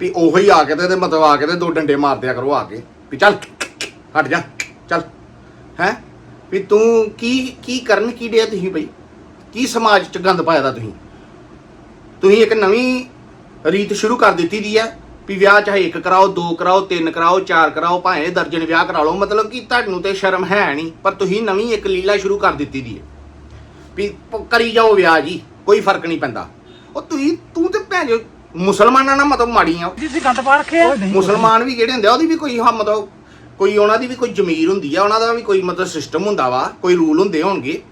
H: ਵੀ ਉਹੋ ਹੀ ਆ ਕੇ ਤੇ ਮਤਲਬ ਆ ਕੇ ਤੇ ਦੋ ਡੰਡੇ ਮਾਰ ਦਿਆ ਕਰੋ ਆ ਕੇ ਵੀ ਚੱਲ ਹਟ ਜਾ ਚੱਲ ਹੈ? ਵੀ ਤੂੰ ਕੀ ਕੀ ਕਰਨ ਕੀ ਡਿਆ ਤੁਸੀਂ ਬਈ? ਕੀ ਸਮਾਜ 'ਚ ਗੰਦ ਪਾਇਆ ਦਾ ਤੁਸੀਂ? ਤੁਸੀਂ ਇੱਕ ਨਵੀਂ ਰੀਤ ਸ਼ੁਰੂ ਕਰ ਦਿੱਤੀ ਦੀ ਹੈ ਵੀ ਵਿਆਹ ਚਾਹੇ ਇੱਕ ਕਰਾਓ ਦੋ ਕਰਾਓ ਤਿੰਨ ਕਰਾਓ ਚਾਰ ਕਰਾਓ ਭਾਵੇਂ ਦਰਜਨ ਵਿਆਹ ਕਰਾ ਲਓ ਮਤਲਬ ਕਿ ਤੁਹਾਨੂੰ ਤੇ ਸ਼ਰਮ ਹੈ ਨਹੀਂ ਪਰ ਤੁਸੀਂ ਨਵੀਂ ਇੱਕ ਲੀਲਾ ਸ਼ੁਰੂ ਕਰ ਦਿੱਤੀ ਦੀ ਹੈ ਵੀ ਕਰੀ ਜਾਓ ਵਿਆਹ ਜੀ ਕੋਈ ਫ਼ਰਕ ਨਹੀਂ ਪੈਂਦਾ। ਉਹ ਤੁਸੀਂ ਤੂੰ ਤੇ ਭੈਣ ਜੋ ਮੁਸਲਮਾਨਾਂ ਨਾਲ ਮਤਲਬ ਮਾੜੀਆਂ
C: ਤੁਸੀਂ ਗੰਦ ਪਾ ਰੱਖਿਆ।
H: ਮੁਸਲਮਾਨ ਵੀ ਜਿਹੜੇ ਹੁੰਦੇ ਆ ਉਹਦੀ ਵੀ ਕੋਈ ਮਤਲਬ ਕੋਈ ਉਹਨਾਂ ਦੀ ਵੀ ਕੋਈ ਜ਼ਮੀਰ ਹੁੰਦੀ ਆ, ਉਹਨਾਂ ਦਾ ਵੀ ਕੋਈ ਮਤਲਬ ਸਿਸਟਮ ਹੁੰਦਾ ਵਾ, ਕੋਈ ਰੂਲ ਹੁੰਦੇ ਹੋਣਗੇ।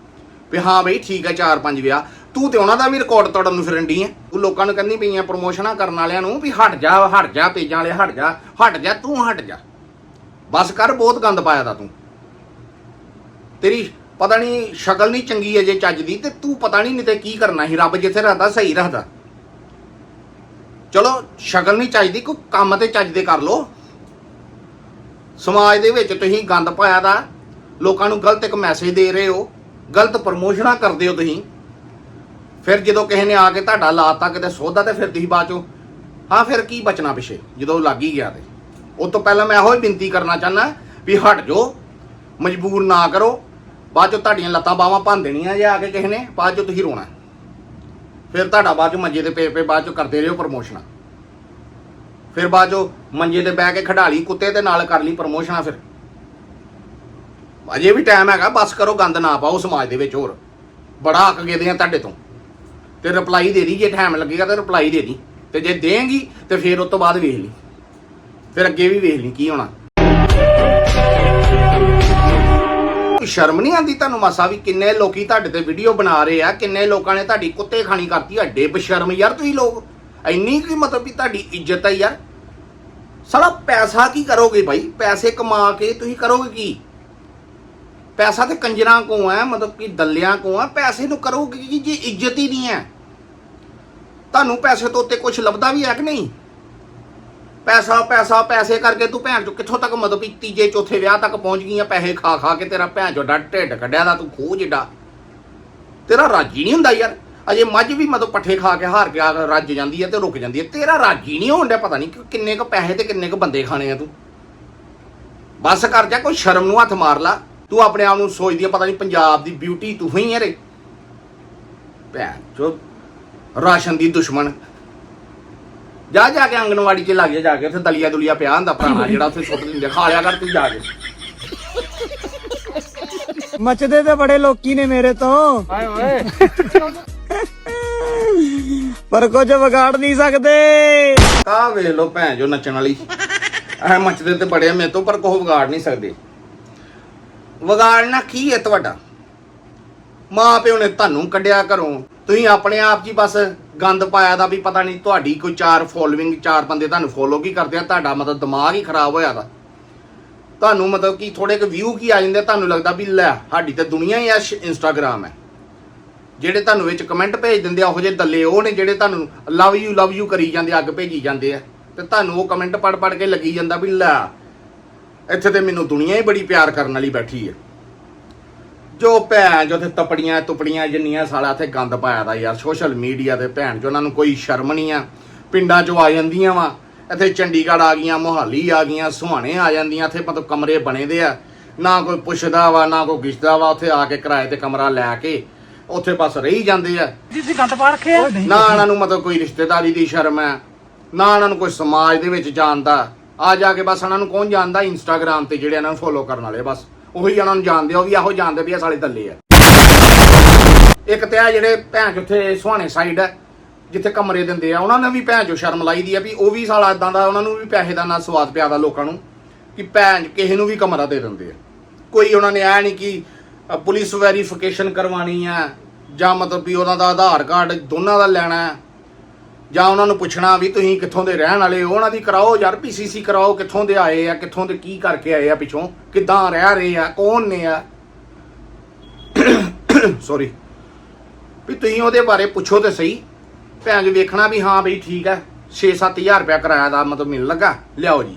H: ਵੀ ਹਾਂ ਬਈ ਠੀਕ ਆ, ਚਾਰ ਪੰਜ ਵਿਆਹ। ਤੂੰ ਤੇ ਉਹਨਾਂ ਦਾ ਵੀ ਰਿਕਾਰਡ ਤੋੜਨ ਨੂੰ ਫਿਰਨ ਡਈ ਆ ਤੂੰ ਲੋਕਾਂ ਨੂੰ ਕਹਿੰਦੀ ਪਈਆਂ ਪ੍ਰਮੋਸ਼ਨਾਂ ਕਰਨ ਵਾਲਿਆਂ ਨੂੰ ਵੀ ਹਟ ਜਾ ਹਟ ਜਾ ਪੇਜਾਂ ਵਾਲੇ ਹਟ ਜਾ ਹਟ ਜਾ, ਤੂੰ ਹਟ ਜਾ। ਬਸ ਕਰ, ਬਹੁਤ ਗੰਦ ਪਾਇਆ ਤਾ ਤੂੰ। ਤੇਰੀ ਪਤਾ ਨਹੀਂ ਸ਼ਕਲ ਨਹੀਂ ਚੰਗੀ ਅਜੇ ਚੱਜ ਦੀ, ਤੇ ਤੂੰ ਪਤਾ ਨਹੀਂ ਨਹੀਂ ਤੇ ਕੀ ਕਰਨਾ ਸੀ, ਰੱਬ ਜਿੱਥੇ ਰੱਖਦਾ ਸਹੀ ਰੱਖਦਾ। ਚਲੋ, ਸ਼ਕਲ ਨਹੀਂ ਚੱਜਦੀ ਕੋਈ ਕੰਮ ਤੇ ਚੱਜ ਦੇ ਕਰ ਲੋ ਸਮਾਜ ਦੇ ਵਿੱਚ ਤੁਸੀਂ ਗੰਦ ਪਾਇਆ ਦਾ, ਲੋਕਾਂ ਨੂੰ ਗਲਤ ਇੱਕ ਮੈਸੇਜ ਦੇ ਰਹੇ ਹੋ, ਗਲਤ ਪ੍ਰਮੋਸ਼ਨਾਂ ਕਰਦੇ ਹੋ ਤੁਸੀਂ। ਫਿਰ ਜਦੋਂ ਕਿਸੇ ਨੇ ਆ ਕੇ ਤੁਹਾਡਾ ਲਾਤਾ ਕਿਤੇ ਸੋਧਾ ਤੇ ਫਿਰ ਤੁਸੀਂ ਬਾਅਦ ਚੋਂ, ਹਾਂ, ਫਿਰ ਕੀ ਬਚਣਾ ਪਿੱਛੇ? ਜਦੋਂ ਲੱਗ ਹੀ ਗਿਆ ਤੇ। ਉਸ ਤੋਂ ਪਹਿਲਾਂ ਮੈਂ ਇਹੋ ਹੀ ਬੇਨਤੀ ਕਰਨਾ ਚਾਹਨਾ ਵੀ ਹਟ ਜਾਓ, ਮਜਬੂਰ ਨਾ ਕਰੋ। ਬਾਅਦ ਚੋਂ ਤੁਹਾਡੀਆਂ ਲੱਤਾਂ ਬਾਹਾਂ ਭੰਨ ਦੇਣੀਆਂ ਜੇ ਆ ਕੇ ਕਿਸੇ ਨੇ, ਬਾਅਦ ਚੋਂ ਤੁਸੀਂ ਰੋਣਾ। ਫਿਰ ਤੁਹਾਡਾ ਬਾਅਦ ਚੋਂ ਮੰਜੇ ਤੇ ਪੇ ਪੇ ਬਾਅਦ ਚੋਂ ਕਰਦੇ ਰਹੋ ਪ੍ਰਮੋਸ਼ਨਾਂ ਫਿਰ ਬਾਅਦ ਚੋਂ ਮੰਜੇ ਤੇ ਬਹਿ ਕੇ ਖਡਾਲੀ ਕੁੱਤੇ ਦੇ ਨਾਲ ਕਰ ਲਈ ਪ੍ਰਮੋਸ਼ਨਾਂ ਫਿਰ। ਅਜੇ ਵੀ ਟਾਈਮ ਹੈਗਾ, ਬਸ ਕਰੋ ਗੰਦ ਨਾ ਪਾਓ ਸਮਾਜ ਦੇ ਵਿੱਚ ਹੋਰ। ਬੜਾ ਅੱਕ ਗਏ ਦੇ ਤੁਹਾਡੇ ਤੋਂ। ਤੇ ਰਿਪਲਾਈ ਦੇ ਦੀ, ਜੇ ਟਾਈਮ ਲੱਗੇਗਾ ਤਾਂ ਰਿਪਲਾਈ ਦੇ ਦੀ। ਤੇ ਜੇ ਦੇਂਗੀ, ਤੇ ਫਿਰ ਉਸ ਤੋਂ ਬਾਅਦ ਵੇਖ ਲਈ। ਫਿਰ ਅੱਗੇ ਵੀ ਵੇਖ ਲਈ ਕੀ ਹੋਣਾ। ਕੋਈ ਸ਼ਰਮ ਨਹੀਂ ਆਂਦੀ ਤੁਹਾਨੂੰ ਮਾਸਾ ਵੀ ਕਿੰਨੇ ਲੋਕੀ ਤੁਹਾਡੇ ਤੇ ਵੀਡੀਓ ਬਣਾ ਰਹੇ ਆ, ਕਿੰਨੇ ਲੋਕਾਂ ਨੇ ਤੁਹਾਡੀ ਕੁੱਤੇ ਖਾਣੀ ਕਰਤੀ, ਅੱਡੇ ਬਸ਼ਰਮ ਯਾਰ ਤੁਸੀਂ ਲੋਕ। ਇੰਨੀ ਕੀ ਮਤਲਬ ਵੀ ਤੁਹਾਡੀ ਇੱਜ਼ਤ ਹੈ ਯਾਰ। ਸਾਲਾ ਪੈਸਾ ਕੀ ਕਰੋਗੇ ਭਾਈ ਪੈਸੇ ਕਮਾ ਕੇ ਤੁਸੀਂ ਕਰੋਗੇ ਕੀ? ਪੈਸਾ ਤੇ ਕੰਜਰਾਂ ਕੋ ਹੈ ਮਤਲਬ ਕਿ ਦੱਲਿਆਂ ਕੋ ਹੈ ਪੈਸੇ ਨੂੰ ਕਰੋਗੇ ਕੀ? ਜੇ ਇੱਜ਼ਤ ਹੀ ਨਹੀਂ ਹੈ ਤੁਹਾਨੂੰ ਪੈਸੇ ਤੋਂ ਉੱਤੇ ਕੁਝ ਲੱਭਦਾ ਵੀ ਹੈ ਕਿ ਨਹੀਂ? ਪੈਸਾ ਪੈਸਾ, ਪੈਸੇ ਕਰਕੇ ਤੂੰ ਭੈਣ ਚੋ ਕਿੱਥੋਂ ਤੱਕ ਮਤਲਬ ਕਿ ਤੀਜੇ, ਚੌਥੇ ਵਿਆਹ ਤੱਕ ਪਹੁੰਚ ਗਈਆਂ ਪੈਸੇ ਖਾ ਖਾ ਕੇ ਤੇਰਾ ਭੈਣ ਚੋ ਡੱਡ ਢਿੱਡ ਕੱਢਿਆ ਦਾ ਤੂੰ ਖੂਹ ਜਿੱਡਾ। ਤੇਰਾ ਰਾਜੀ ਨਹੀਂ ਹੁੰਦਾ ਯਾਰ। ਅਜੇ ਮੱਝ ਵੀ ਮਤਲਬ ਪੱਠੇ ਖਾ ਕੇ ਹਾਰ ਕੇ ਆ- ਰੱਜ ਜਾਂਦੀ ਹੈ ਤੇ ਰੁਕ ਜਾਂਦੀ ਹੈ। ਤੇਰਾ ਰਾਜੀ ਨਹੀਂ ਹੋਣ ਪਤਾ ਨਹੀਂ ਕਿੰਨੇ ਕੁ ਪੈਸੇ ਤੇ ਕਿੰਨੇ ਕੁ ਬੰਦੇ ਖਾਣੇ ਆ ਤੂੰ। ਬਸ ਕਰ ਜਾ ਕੋਈ ਸ਼ਰਮ ਨੂੰ ਹੱਥ ਮਾਰ ਲਾ। ਤੂੰ ਆਪਣੇ ਆਪ ਨੂੰ ਸੋਚਦੀ ਆ ਪਤਾ ਨਹੀਂ ਪੰਜਾਬ ਦੀ ਬਿਊਟੀ ਤੂੰ ਹੀ ਹੈ ਰੇ। ਭੈਣ ਚੋ ਰਾਸ਼ਨ ਦੀ ਦੁਸ਼ਮਣ। ਜਾ ਜਾ ਕੇ ਆਂਗਣਵਾੜੀ 'ਚ ਲੱਗ ਜਾ ਕੇ ਉੱਥੇ ਦਲੀਆ ਦੁਲੀਆ ਪਿਆ ਹੁੰਦਾ ਭਰਾਣਾ ਜਿਹੜਾ ਉੱਥੇ ਸੁੱਟ ਦਿੰਦੇ ਖਾ ਲਿਆ ਕਰ ਤੂੰ ਜਾ ਕੇ।
E: ਮਚਦੇ ਤੇ ਬੜੇ ਲੋਕੀ ਨੇ
C: ਮੇਰੇ ਤੋਂ।
E: ਪਰ ਕੁਝ ਵਿਗਾੜ ਨਹੀਂ ਸਕਦੇ।
H: ਆ ਵੇਖ ਲੋ ਭੈਣ ਜੋ ਨੱਚਣ ਵਾਲੀ। ਐ ਮੱਚਦੇ ਤੇ ਬੜਿਆ ਮੇਰੇ ਤੋਂ, ਪਰ ਕੋਹ ਵਿਗਾੜ ਨਹੀਂ ਸਕਦੇ। ਵਿਗਾੜਨਾ ਕੀ ਹੈ ਤੁਹਾਡਾ? ਮਾਂ ਪਿਓ ਨੇ ਤੁਹਾਨੂੰ ਕੱਢਿਆ ਘਰੋਂ। ਤੁਸੀਂ ਆਪਣੇ ਆਪ ਜੀ ਬਸ ਗੰਦ ਪਾਇਆ ਦਾ ਵੀ ਪਤਾ ਨਹੀਂ ਤੁਹਾਡੀ ਕੋਈ ਚਾਰ ਫੋਲੋਇੰਗ ਚਾਰ ਬੰਦੇ ਤੁਹਾਨੂੰ ਫੋਲੋ ਕੀ ਕਰਦੇ ਆ, ਤੁਹਾਡਾ ਮਤਲਬ ਦਿਮਾਗ ਹੀ ਖਰਾਬ ਹੋਇਆ ਦਾ। ਤੁਹਾਨੂੰ ਮਤਲਬ ਕਿ ਥੋੜੇ ਕੁ ਵਿਊ ਕੀ ਆ ਜਾਂਦੇ ਤੁਹਾਨੂੰ ਲੱਗਦਾ ਵੀ ਲੈ, ਸਾਡੀ ਤਾਂ ਦੁਨੀਆ ਹੀ ਐ ਇੰਸਟਾਗ੍ਰਾਮ ਹੈ। ਜਿਹੜੇ ਤੁਹਾਨੂੰ ਵਿੱਚ ਕਮੈਂਟ ਭੇਜ ਦਿੰਦੇ ਆ, ਉਹੋ ਜਿਹੇ ਦੱਲੇ ਉਹ ਨੇ ਜਿਹੜੇ ਤੁਹਾਨੂੰ ਲਵ ਯੂ ਲਵ ਯੂ ਕਰੀ ਜਾਂਦੇ ਅੱਗ ਭੇਜੀ ਜਾਂਦੇ ਆ। ਤੇ ਤੁਹਾਨੂੰ ਉਹ ਕਮੈਂਟ ਪੜ ਪੜ ਕੇ ਲੱਗੀ ਜਾਂਦਾ ਵੀ ਲੈ, ਇੱਥੇ ਤੇ ਮੈਨੂੰ ਦੁਨੀਆ ਹੀ ਬੜੀ ਪਿਆਰ ਕਰਨ ਵਾਲੀ ਬੈਠੀ ਹੈ ਜੋ ਭੈਣ ਜੋ ਤੇ ਤਪੜੀਆਂ ਤੁਪੜੀਆਂ ਜਿੰਨੀਆਂ ਸਾਲਾ ਇੱਥੇ ਗੰਦ ਪਾਇਆ ਦਾ ਯਾਰ ਸੋਸ਼ਲ ਮੀਡੀਆ ਤੇ ਭੈਣ ਜੋ ਉਹਨਾਂ ਨੂੰ ਕੋਈ ਸ਼ਰਮ ਨਹੀਂ ਆ। ਪਿੰਡਾਂ ਚੋਂ ਆ ਜਾਂਦੀਆਂ ਵਾ, ਇੱਥੇ ਚੰਡੀਗੜ੍ਹ ਆ ਗਈਆਂ, ਮੋਹਾਲੀ ਆ ਗਈਆਂ, ਸੁਹਾਣੇ ਆ ਜਾਂਦੀਆਂ, ਇੱਥੇ ਮਤਲਬ ਕਮਰੇ ਬਣੇ ਦੇ ਆ। ਨਾ ਕੋਈ ਪੁੱਛਦਾ ਵਾ, ਨਾ ਕੋਈ ਗਿੱਛਦਾ ਵਾ, ਉੱਥੇ ਆ ਕੇ ਕਿਰਾਏ ਤੇ ਕਮਰਾ ਲੈ ਕੇ ਉੱਥੇ ਬਸ ਰਹੀ ਜਾਂਦੇ ਆ।
C: ਜੀ ਗੰਦ ਪਾ ਰੱਖਿਆ?
H: ਨਾ ਉਹਨਾਂ ਨੂੰ ਮਤਲਬ ਕੋਈ ਰਿਸ਼ਤੇਦਾਰੀ ਦੀ ਸ਼ਰਮ ਹੈ ਨਾ ਉਹਨਾਂ ਨੂੰ ਕੋਈ ਸਮਾਜ ਦੇ ਵਿੱਚ ਜਾਣਦਾ ਆ ਜਾ ਕੇ ਬਸ ਉਹਨਾਂ ਨੂੰ ਕੌਣ ਜਾਣਦਾ? ਇੰਸਟਾਗ੍ਰam ਤੇ ਜਿਹੜੇ ਇਹਨਾਂ ਨੂੰ ਫੋਲੋ ਕਰਨ ਵਾਲੇ ਬਸ। ਉਹੀ ਉਹਨਾਂ ਨੂੰ ਜਾਣਦੇ ਆ, ਉਹ ਵੀ ਇਹੋ ਜਾਣਦੇ ਵੀ ਇਹ ਸਾਲੇ ਦੱਲੇ ਆ। ਇੱਕ ਤੇ ਆ ਜਿਹੜੇ ਭੈਣ ਚੋਥੇ ਸੁਹਾਣੇ ਸਾਈਡ ਹੈ ਜਿੱਥੇ ਕਮਰੇ ਦਿੰਦੇ ਆ ਉਹਨਾਂ ਨੇ ਵੀ ਭੈਣ ਚੋ ਸ਼ਰਮ ਲਾਈ ਦੀ ਆ ਵੀ ਉਹ ਵੀ ਸਾਲਾ ਇਦਾਂ ਦਾ ਉਹਨਾਂ ਨੂੰ ਵੀ ਪੈਸੇ ਦਾ ਨਾ ਸਵਾਦ ਪਿਆਦਾ ਲੋਕਾਂ ਨੂੰ ਕਿ ਭੈਣ ਕਿਸੇ ਨੂੰ ਵੀ ਕਮਰਾ ਦੇ ਦਿੰਦੇ ਆ। ਕੋਈ ਉਹਨਾਂ ਨੇ ਐ ਨਹੀਂ ਕਿ ਪੁਲਿਸ ਵੈਰੀਫਿਕੇਸ਼ਨ ਕਰਵਾਣੀ ਆ ਜਾਂ ਮਤਲਬ ਵੀ ਉਹਨਾਂ ਦਾ ਆਧਾਰ ਕਾਰਡ ਦੋਨਾਂ ਦਾ ਲੈਣਾ ਹੈ, ਜਾਂ ਉਹਨਾਂ ਨੂੰ ਪੁੱਛਣਾ ਵੀ ਤੁਸੀਂ ਕਿੱਥੋਂ ਦੇ ਰਹਿਣ ਵਾਲੇ ਹੋ, ਉਹਨਾਂ ਦੀ ਕਰਾਓ ਯਾਰ ਪੀਸੀਸੀ ਕਰਾਓ, ਕਿੱਥੋਂ ਦੇ ਆਏ ਆ, ਕਿੱਥੋਂ ਦੇ ਕੀ ਕਰਕੇ ਆਏ ਆ ਪਿੱਛੋਂ, ਕਿੱਦਾਂ ਰਹਿ ਰਹੇ ਆ, ਕੌਣ ਨੇ ਆ। ਸੌਰੀ ਵੀ ਤੁਸੀਂ ਉਹਦੇ ਬਾਰੇ ਪੁੱਛੋ ਤੇ ਸਹੀ। ਭੈਣ ਜੀ ਵੇਖਣਾ ਵੀ ਹਾਂ ਬਈ ਠੀਕ ਹੈ 6-7000 ਰੁਪਇਆ ਕਿਰਾਇਆ ਦਾ ਮਤਲਬ ਮਿਲਣ ਲੱਗਾ। ਲਿਆਓ ਜੀ।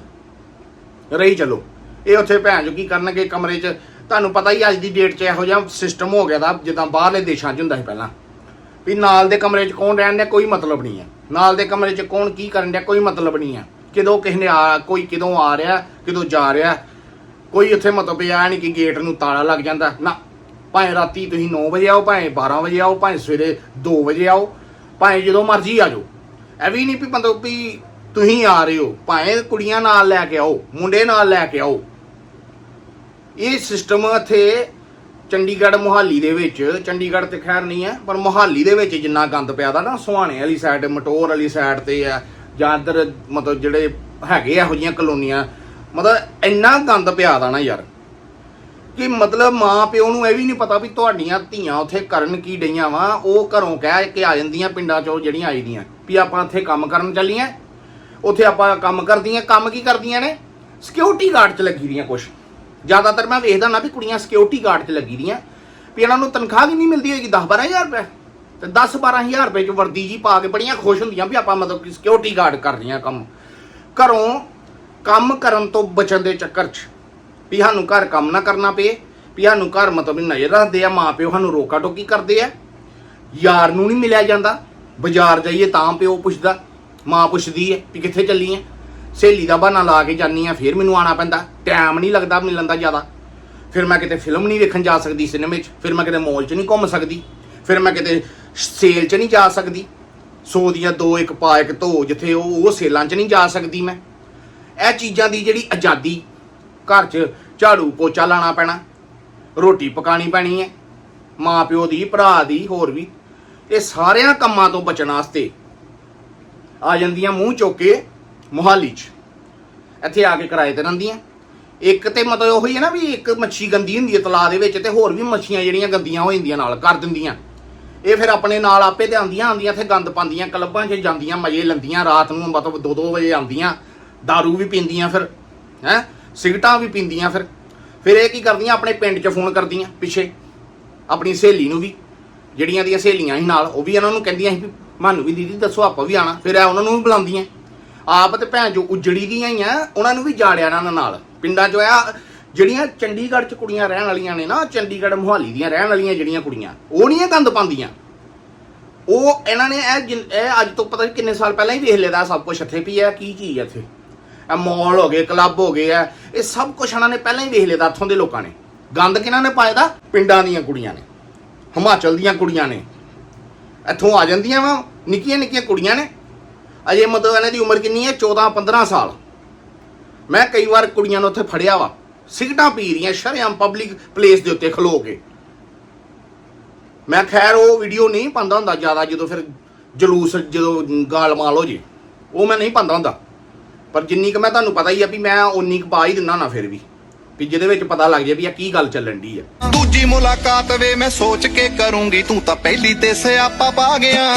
H: ਰਹੀ ਚਲੋ। ਇਹ ਉੱਥੇ ਭੈਣ ਜੋ ਕੀ ਕਰਨਗੇ, ਕਮਰੇ 'ਚ ਤੁਹਾਨੂੰ ਪਤਾ ਹੀ ਅੱਜ ਦੀ ਡੇਟ 'ਚ ਇਹੋ ਜਿਹਾ ਸਿਸਟਮ ਹੋ ਗਿਆ ਦਾ, ਜਿੱਦਾਂ ਬਾਹਰਲੇ ਦੇਸ਼ਾਂ 'ਚ ਹੁੰਦਾ ਸੀ ਪਹਿਲਾਂ। ਵੀ ਨਾਲ ਦੇ ਕਮਰੇ 'ਚ ਕੌਣ ਰਹਿਣ ਦਾ ਕੋਈ ਮਤਲਬ ਨਹੀਂ ਹੈ। ਨਾਲ ਦੇ ਕਮਰੇ 'ਚ ਕੌਣ ਕੀ ਕਰਨ ਦਾ ਕੋਈ ਮਤਲਬ ਨਹੀਂ ਹੈ। ਕਿਦੋਂ ਕਿਸੇ ਨੇ ਆ, ਕੋਈ ਕਿਦੋਂ ਆ ਰਿਹਾ, ਕਿਦੋਂ ਜਾ ਰਿਹਾ। ਕੋਈ ਉੱਥੇ ਮਤਲਬ ਇਹ ਆ ਨਹੀਂ ਕਿ ਗੇਟ ਨੂੰ ਤਾਲਾ ਲੱਗ ਜਾਂਦਾ। ਨਾ, ਭਾਵੇਂ ਰਾਤੀ ਤੁਸੀਂ 9 ਵਜੇ ਆਓ, ਭਾਵੇਂ 12 ਵਜੇ ਆਓ, ਭਾਵੇਂ ਸਵੇਰੇ 2 ਵਜੇ ਆਓ, ਭਾਵੇਂ ਜਦੋਂ ਮਰਜ਼ੀ ਆ ਜਾਓ। ਇਹ ਵੀ ਨਹੀਂ ਵੀ ਮਤਲਬ ਵੀ ਤੁਸੀਂ ਆ ਰਹੇ ਹੋ, ਭਾਵੇਂ ਕੁੜੀਆਂ ਨਾਲ ਲੈ ਕੇ ਆਓ, ਮੁੰਡੇ ਨਾਲ ਲੈ ਕੇ ਆਓ। ਇਹ ਸਿਸਟਮ ਇੱਥੇ ਚੰਡੀਗੜ੍ਹ ਮੁਹਾਲੀ ਦੇ ਵਿੱਚ, ਚੰਡੀਗੜ੍ਹ ਤੇ ਖੈਰ ਨਹੀਂ ਹੈ, ਪਰ ਮੁਹਾਲੀ ਦੇ ਵਿੱਚ ਜਿੰਨਾ ਗੰਦ ਪਿਆ ਦਾ ਨਾ, ਸੁਹਾਣੇ ਵਾਲੀ ਸਾਈਡ ਮਟੋਰ ਵਾਲੀ ਸਾਈਡ ਤੇ ਆ ਜਾਂ ਇੱਧਰ ਮਤਲਬ ਜਿਹੜੇ ਹੈਗੇ ਇਹੋ ਜਿਹੀਆਂ ਕਲੋਨੀਆਂ, ਮਤਲਬ ਇੰਨਾ ਗੰਦ ਪਿਆ ਦਾ ਨਾ ਯਾਰ। ਕਿ ਮਤਲਬ ਮਾਂ ਪਿਓ ਨੂੰ ਇਹ ਵੀ ਨਹੀਂ ਪਤਾ ਵੀ ਤੁਹਾਡੀਆਂ ਧੀਆਂ ਉੱਥੇ ਕਰਨ ਕੀ ਡਈਆਂ ਵਾ, ਉਹ ਘਰੋਂ ਕਹਿ ਕੇ ਆ ਜਾਂਦੀਆਂ ਪਿੰਡਾਂ ਚੋਂ ਜਿਹੜੀਆਂ ਆਈ ਦੀਆਂ, ਵੀ ਆਪਾਂ ਇੱਥੇ ਕੰਮ ਕਰਨ ਚੱਲੀਆਂ ਉੱਥੇ ਆਪਾਂ ਕੰਮ ਕਰਦੀਆਂ, ਕੰਮ ਕੀ ਕਰਦੀਆਂ ਨੇ? ਸਿਕਿਉਰਿਟੀ ਗਾਰਡ 'ਚ ਲੱਗੀ ਦੀਆਂ ਕੁਛ। ਜ਼ਿਆਦਾਤਰ ਮੈਂ ਵੇਖਦਾ ਨਾ ਵੀ ਕੁੜੀਆਂ ਸਿਕਿਉਰਿਟੀ ਗਾਰਡ 'ਚ ਲੱਗੀ ਦੀਆਂ ਵੀ ਇਹਨਾਂ ਨੂੰ ਤਨਖਾਹ ਵੀ ਨਹੀਂ ਮਿਲਦੀ ਹੋਏਗੀ? 10 12000 ਰੁਪਏ। ਤੇ 10 12000 ਰੁਪਏ 'ਚ ਵਰਦੀ ਜੀ ਪਾ ਕੇ ਬੜੀਆਂ ਖੁਸ਼ ਹੁੰਦੀਆਂ ਵੀ ਆਪਾਂ ਮਤਲਬ ਕਿ ਸਿਕਿਉਰਿਟੀ ਗਾਰਡ ਕਰ ਰਹੀਆਂ ਕੰਮ। ਘਰੋਂ ਕੰਮ ਕਰਨ ਤੋਂ ਬਚਣ ਦੇ ਚੱਕਰ 'ਚ ਵੀ ਸਾਨੂੰ ਘਰ ਕੰਮ ਨਾ ਕਰਨਾ ਪਏ, ਵੀ ਸਾਨੂੰ ਘਰ ਮਤਲਬ ਨਜ਼ਰ ਰੱਖਦੇ ਆ ਮਾਂ ਪਿਓ ਸਾਨੂੰ ਰੋਕਾ ਟੋਕੀ ਕਰਦੇ ਆ। ਯਾਰ ਨੂੰ ਨਹੀਂ ਮਿਲਿਆ ਜਾਂਦਾ। ਬਾਜ਼ਾਰ ਜਾਈਏ ਤਾਂ ਪਿਓ ਪੁੱਛਦਾ, ਮਾਂ ਪੁੱਛਦੀ ਹੈ ਵੀ ਕਿੱਥੇ ਚੱਲੀ ਐ ਸਹੇਲੀ ਦਾ ਬਹਾਨਾ ਲਾ ਕੇ ਜਾਨੀ ਆ, ਫਿਰ ਮੈਨੂੰ ਆਣਾ ਪੈਂਦਾ। ਟਾਈਮ ਨਹੀਂ ਲੱਗਦਾ ਮਿਲਣ ਦਾ ਜ਼ਿਆਦਾ। ਫਿਰ ਮੈਂ ਕਿਤੇ ਫਿਲਮ ਨਹੀਂ ਵੇਖਣ ਜਾ ਸਕਦੀ ਸਿਨੇਮੇ 'ਚ। ਫਿਰ ਮੈਂ ਕਿਤੇ ਮੋਲ 'ਚ ਨਹੀਂ ਘੁੰਮ ਸਕਦੀ। ਫਿਰ ਮੈਂ ਕਿਤੇ ਸੇਲ 'ਚ ਨਹੀਂ ਜਾ ਸਕਦੀ। ਸੌ ਦੀਆਂ ਦੋ, ਇੱਕ ਪਾ, ਇੱਕ ਧੋ, ਜਿੱਥੇ ਉਹ ਉਹ ਸੇਲਾਂ 'ਚ ਨਹੀਂ ਜਾ ਸਕਦੀ ਮੈਂ। ਇਹ ਚੀਜ਼ਾਂ ਦੀ ਜਿਹੜੀ ਆਜ਼ਾਦੀ, ਘਰ 'ਚ ਝਾੜੂ ਪੋਚਾ ਲਾਣਾ ਪੈਣਾ। ਰੋਟੀ ਪਕਾਣੀ ਪੈਣੀ ਹੈ। ਮਾਂ ਪਿਓ ਦੀ, ਭਰਾ ਦੀ, ਹੋਰ ਵੀ। ਇਹ ਸਾਰਿਆਂ ਕੰਮਾਂ ਤੋਂ ਬਚਣ ਵਾਸਤੇ ਆ ਜਾਂਦੀਆਂ ਮੂੰਹ ਚੁੱਕ ਮੋਹਾਲੀ 'ਚ। ਇੱਥੇ ਆ ਕੇ ਕਿਰਾਏ ਤੇ ਰਹਿੰਦੀਆਂ। ਇੱਕ ਤੇ ਮਤਲਬ ਉਹੀ ਹੈ ਨਾ ਵੀ ਇੱਕ ਮੱਛੀ ਗੰਦੀ ਹੁੰਦੀ ਹੈ ਤਲਾਅ ਦੇ ਵਿੱਚ ਤੇ ਹੋਰ ਵੀ ਮੱਛੀਆਂ ਜਿਹੜੀਆਂ ਗੰਦੀਆਂ ਹੋ ਜਾਂਦੀਆਂ ਨਾਲ, ਕਰ ਦਿੰਦੀਆਂ। ਇਹ ਫਿਰ ਆਪਣੇ ਨਾਲ ਆਪੇ ਤੇ ਆਉਂਦੀਆਂ ਆਉਂਦੀਆਂ ਇੱਥੇ ਗੰਦ ਪਾਉਂਦੀਆਂ, ਕਲੱਬਾਂ 'ਚ ਜਾਂਦੀਆਂ, ਮਜ਼ੇ ਲੈਂਦੀਆਂ, ਰਾਤ ਨੂੰ ਮਤਲਬ 2-2 ਵਜੇ ਆਉਂਦੀਆਂ, दारू ਵੀ ਪੀਂਦੀਆਂ ਫਿਰ, ਹੈ ਸਿਗਟਾਂ ਵੀ ਪੀਂਦੀਆਂ ਫਿਰ। ਫਿਰ ਇਹ ਕੀ ਕਰਦੀਆਂ, ਆਪਣੇ ਪਿੰਡ 'ਚ ਫੋਨ ਕਰਦੀਆਂ ਪਿੱਛੇ, ਆਪਣੀ ਸਹੇਲੀ ਨੂੰ ਵੀ, ਜਿਹੜੀਆਂ ਦੀਆਂ ਸਹੇਲੀਆਂ ਸੀ ਨਾਲ, ਉਹ ਵੀ ਇਹਨਾਂ ਨੂੰ ਕਹਿੰਦੀਆਂ ਸੀ ਵੀ, ਮਾਨੂੰ ਵੀ ਦੀਦੀ, ਦੱਸੋ ਆਪਾਂ ਵੀ ਆਣਾ ਫਿਰ ਇਹ ਉਹਨਾਂ ਨੂੰ ਵੀ ਬੁਲਾਉਂਦੀਆਂ। ਆਪ ਤੇ ਭੈਣ ਜੋ ਉਜੜੀ ਗਈਆਂ ਹੀ ਆ, ਉਹਨਾਂ ਨੂੰ ਵੀ ਜਾੜਿਆ ਇਹਨਾਂ ਨਾਲ। ਪਿੰਡਾਂ 'ਚੋਂ ਆ, ਜਿਹੜੀਆਂ ਚੰਡੀਗੜ੍ਹ 'ਚ ਕੁੜੀਆਂ ਰਹਿਣ ਵਾਲੀਆਂ ਨੇ ਨਾ, ਚੰਡੀਗੜ੍ਹ ਮੁਹਾਲੀ ਦੀਆਂ ਰਹਿਣ ਵਾਲੀਆਂ ਜਿਹੜੀਆਂ ਕੁੜੀਆਂ, ਉਹ ਨਹੀਂ ਇਹ ਗੰਦ ਪਾਉਂਦੀਆਂ। ਉਹ ਇਹਨਾਂ ਨੇ ਇਹ ਜਿਨ- ਇਹ ਅੱਜ ਤੋਂ ਪਤਾ ਨਹੀਂ ਕਿੰਨੇ ਸਾਲ ਪਹਿਲਾਂ ਹੀ ਵੇਖ ਲਿਆ ਸਭ ਕੁਝ ਇੱਥੇ ਵੀ ਹੈ ਕੀ ਚੀਜ਼ ਹੈ ਇੱਥੇ? ਇਹ ਮਾਲ ਹੋ ਗਏ, ਕਲੱਬ ਹੋ ਗਏ ਆ, ਇਹ ਸਭ ਕੁਝ ਇਹਨਾਂ ਨੇ ਪਹਿਲਾਂ ਹੀ ਵੇਖ ਲਿਆ ਇੱਥੋਂ ਦੇ ਲੋਕਾਂ ਨੇ। ਗੰਦ ਕਿਹਨਾਂ ਨੇ ਪਾਇਆ ਦਾ? ਪਿੰਡਾਂ ਦੀਆਂ ਕੁੜੀਆਂ ਨੇ। ਹਿਮਾਚਲ ਦੀਆਂ ਕੁੜੀਆਂ ਨੇ। ਇੱਥੋਂ ਆ ਜਾਂਦੀਆਂ ਵਾ ਨਿੱਕੀਆਂ ਨਿੱਕੀਆਂ ਕੁੜੀਆਂ ਨੇ। ਅਜੇ ਮਤਲਬ ਇਹਨਾਂ ਦੀ ਉਮਰ ਕਿੰਨੀ ਹੈ? 14 15 ਸਾਲ। ਮੈਂ ਕਈ ਵਾਰ ਕੁੜੀਆਂ ਨੂੰ ਉੱਥੇ ਫੜਿਆ ਵਾ। ਸਿਗਟਾਂ ਪੀ ਰਹੀਆਂ, ਸ਼ਰੇਆਮ ਪਬਲਿਕ ਪਲੇਸ ਦੇ ਉੱਤੇ ਖਲੋ ਕੇ। ਮੈਂ ਖੈਰ ਉਹ ਵੀਡੀਓ ਨਹੀਂ ਪਾਉਂਦਾ ਹੁੰਦਾ ਜ਼ਿਆਦਾ, ਜਦੋਂ ਫਿਰ ਜਲੂਸ, ਜਦੋਂ ਗਾਲ ਮਾਲ ਹੋ ਜੇ। ਉਹ ਮੈਂ ਨਹੀਂ ਪਾਉਂਦਾ ਹੁੰਦਾ। ਪਰ ਜਿੰਨੀ ਕੁ ਮੈਂ ਤੁਹਾਨੂੰ ਪਤਾ ਹੀ ਆ ਵੀ ਮੈਂ ਉਨੀ ਕੁ ਪਾ ਹੀ ਦਿੰਦਾ ਨਾ ਫਿਰ ਵੀ। ਵੀ ਜਿਹਦੇ ਵਿੱਚ ਪਤਾ ਲੱਗ ਜੇ ਵੀ ਆ ਕੀ ਗੱਲ ਚੱਲਣ ਦੀ ਆ।
D: ਦੂਜੀ ਮੁਲਾਕਾਤ ਵੇ ਮੈਂ ਸੋਚ ਕੇ ਕਰੂੰਗੀ, ਤੂੰ ਤਾਂ ਪਹਿਲੀ ਤੇ ਸਿਆਪਾ ਪਾ ਗਿਆ।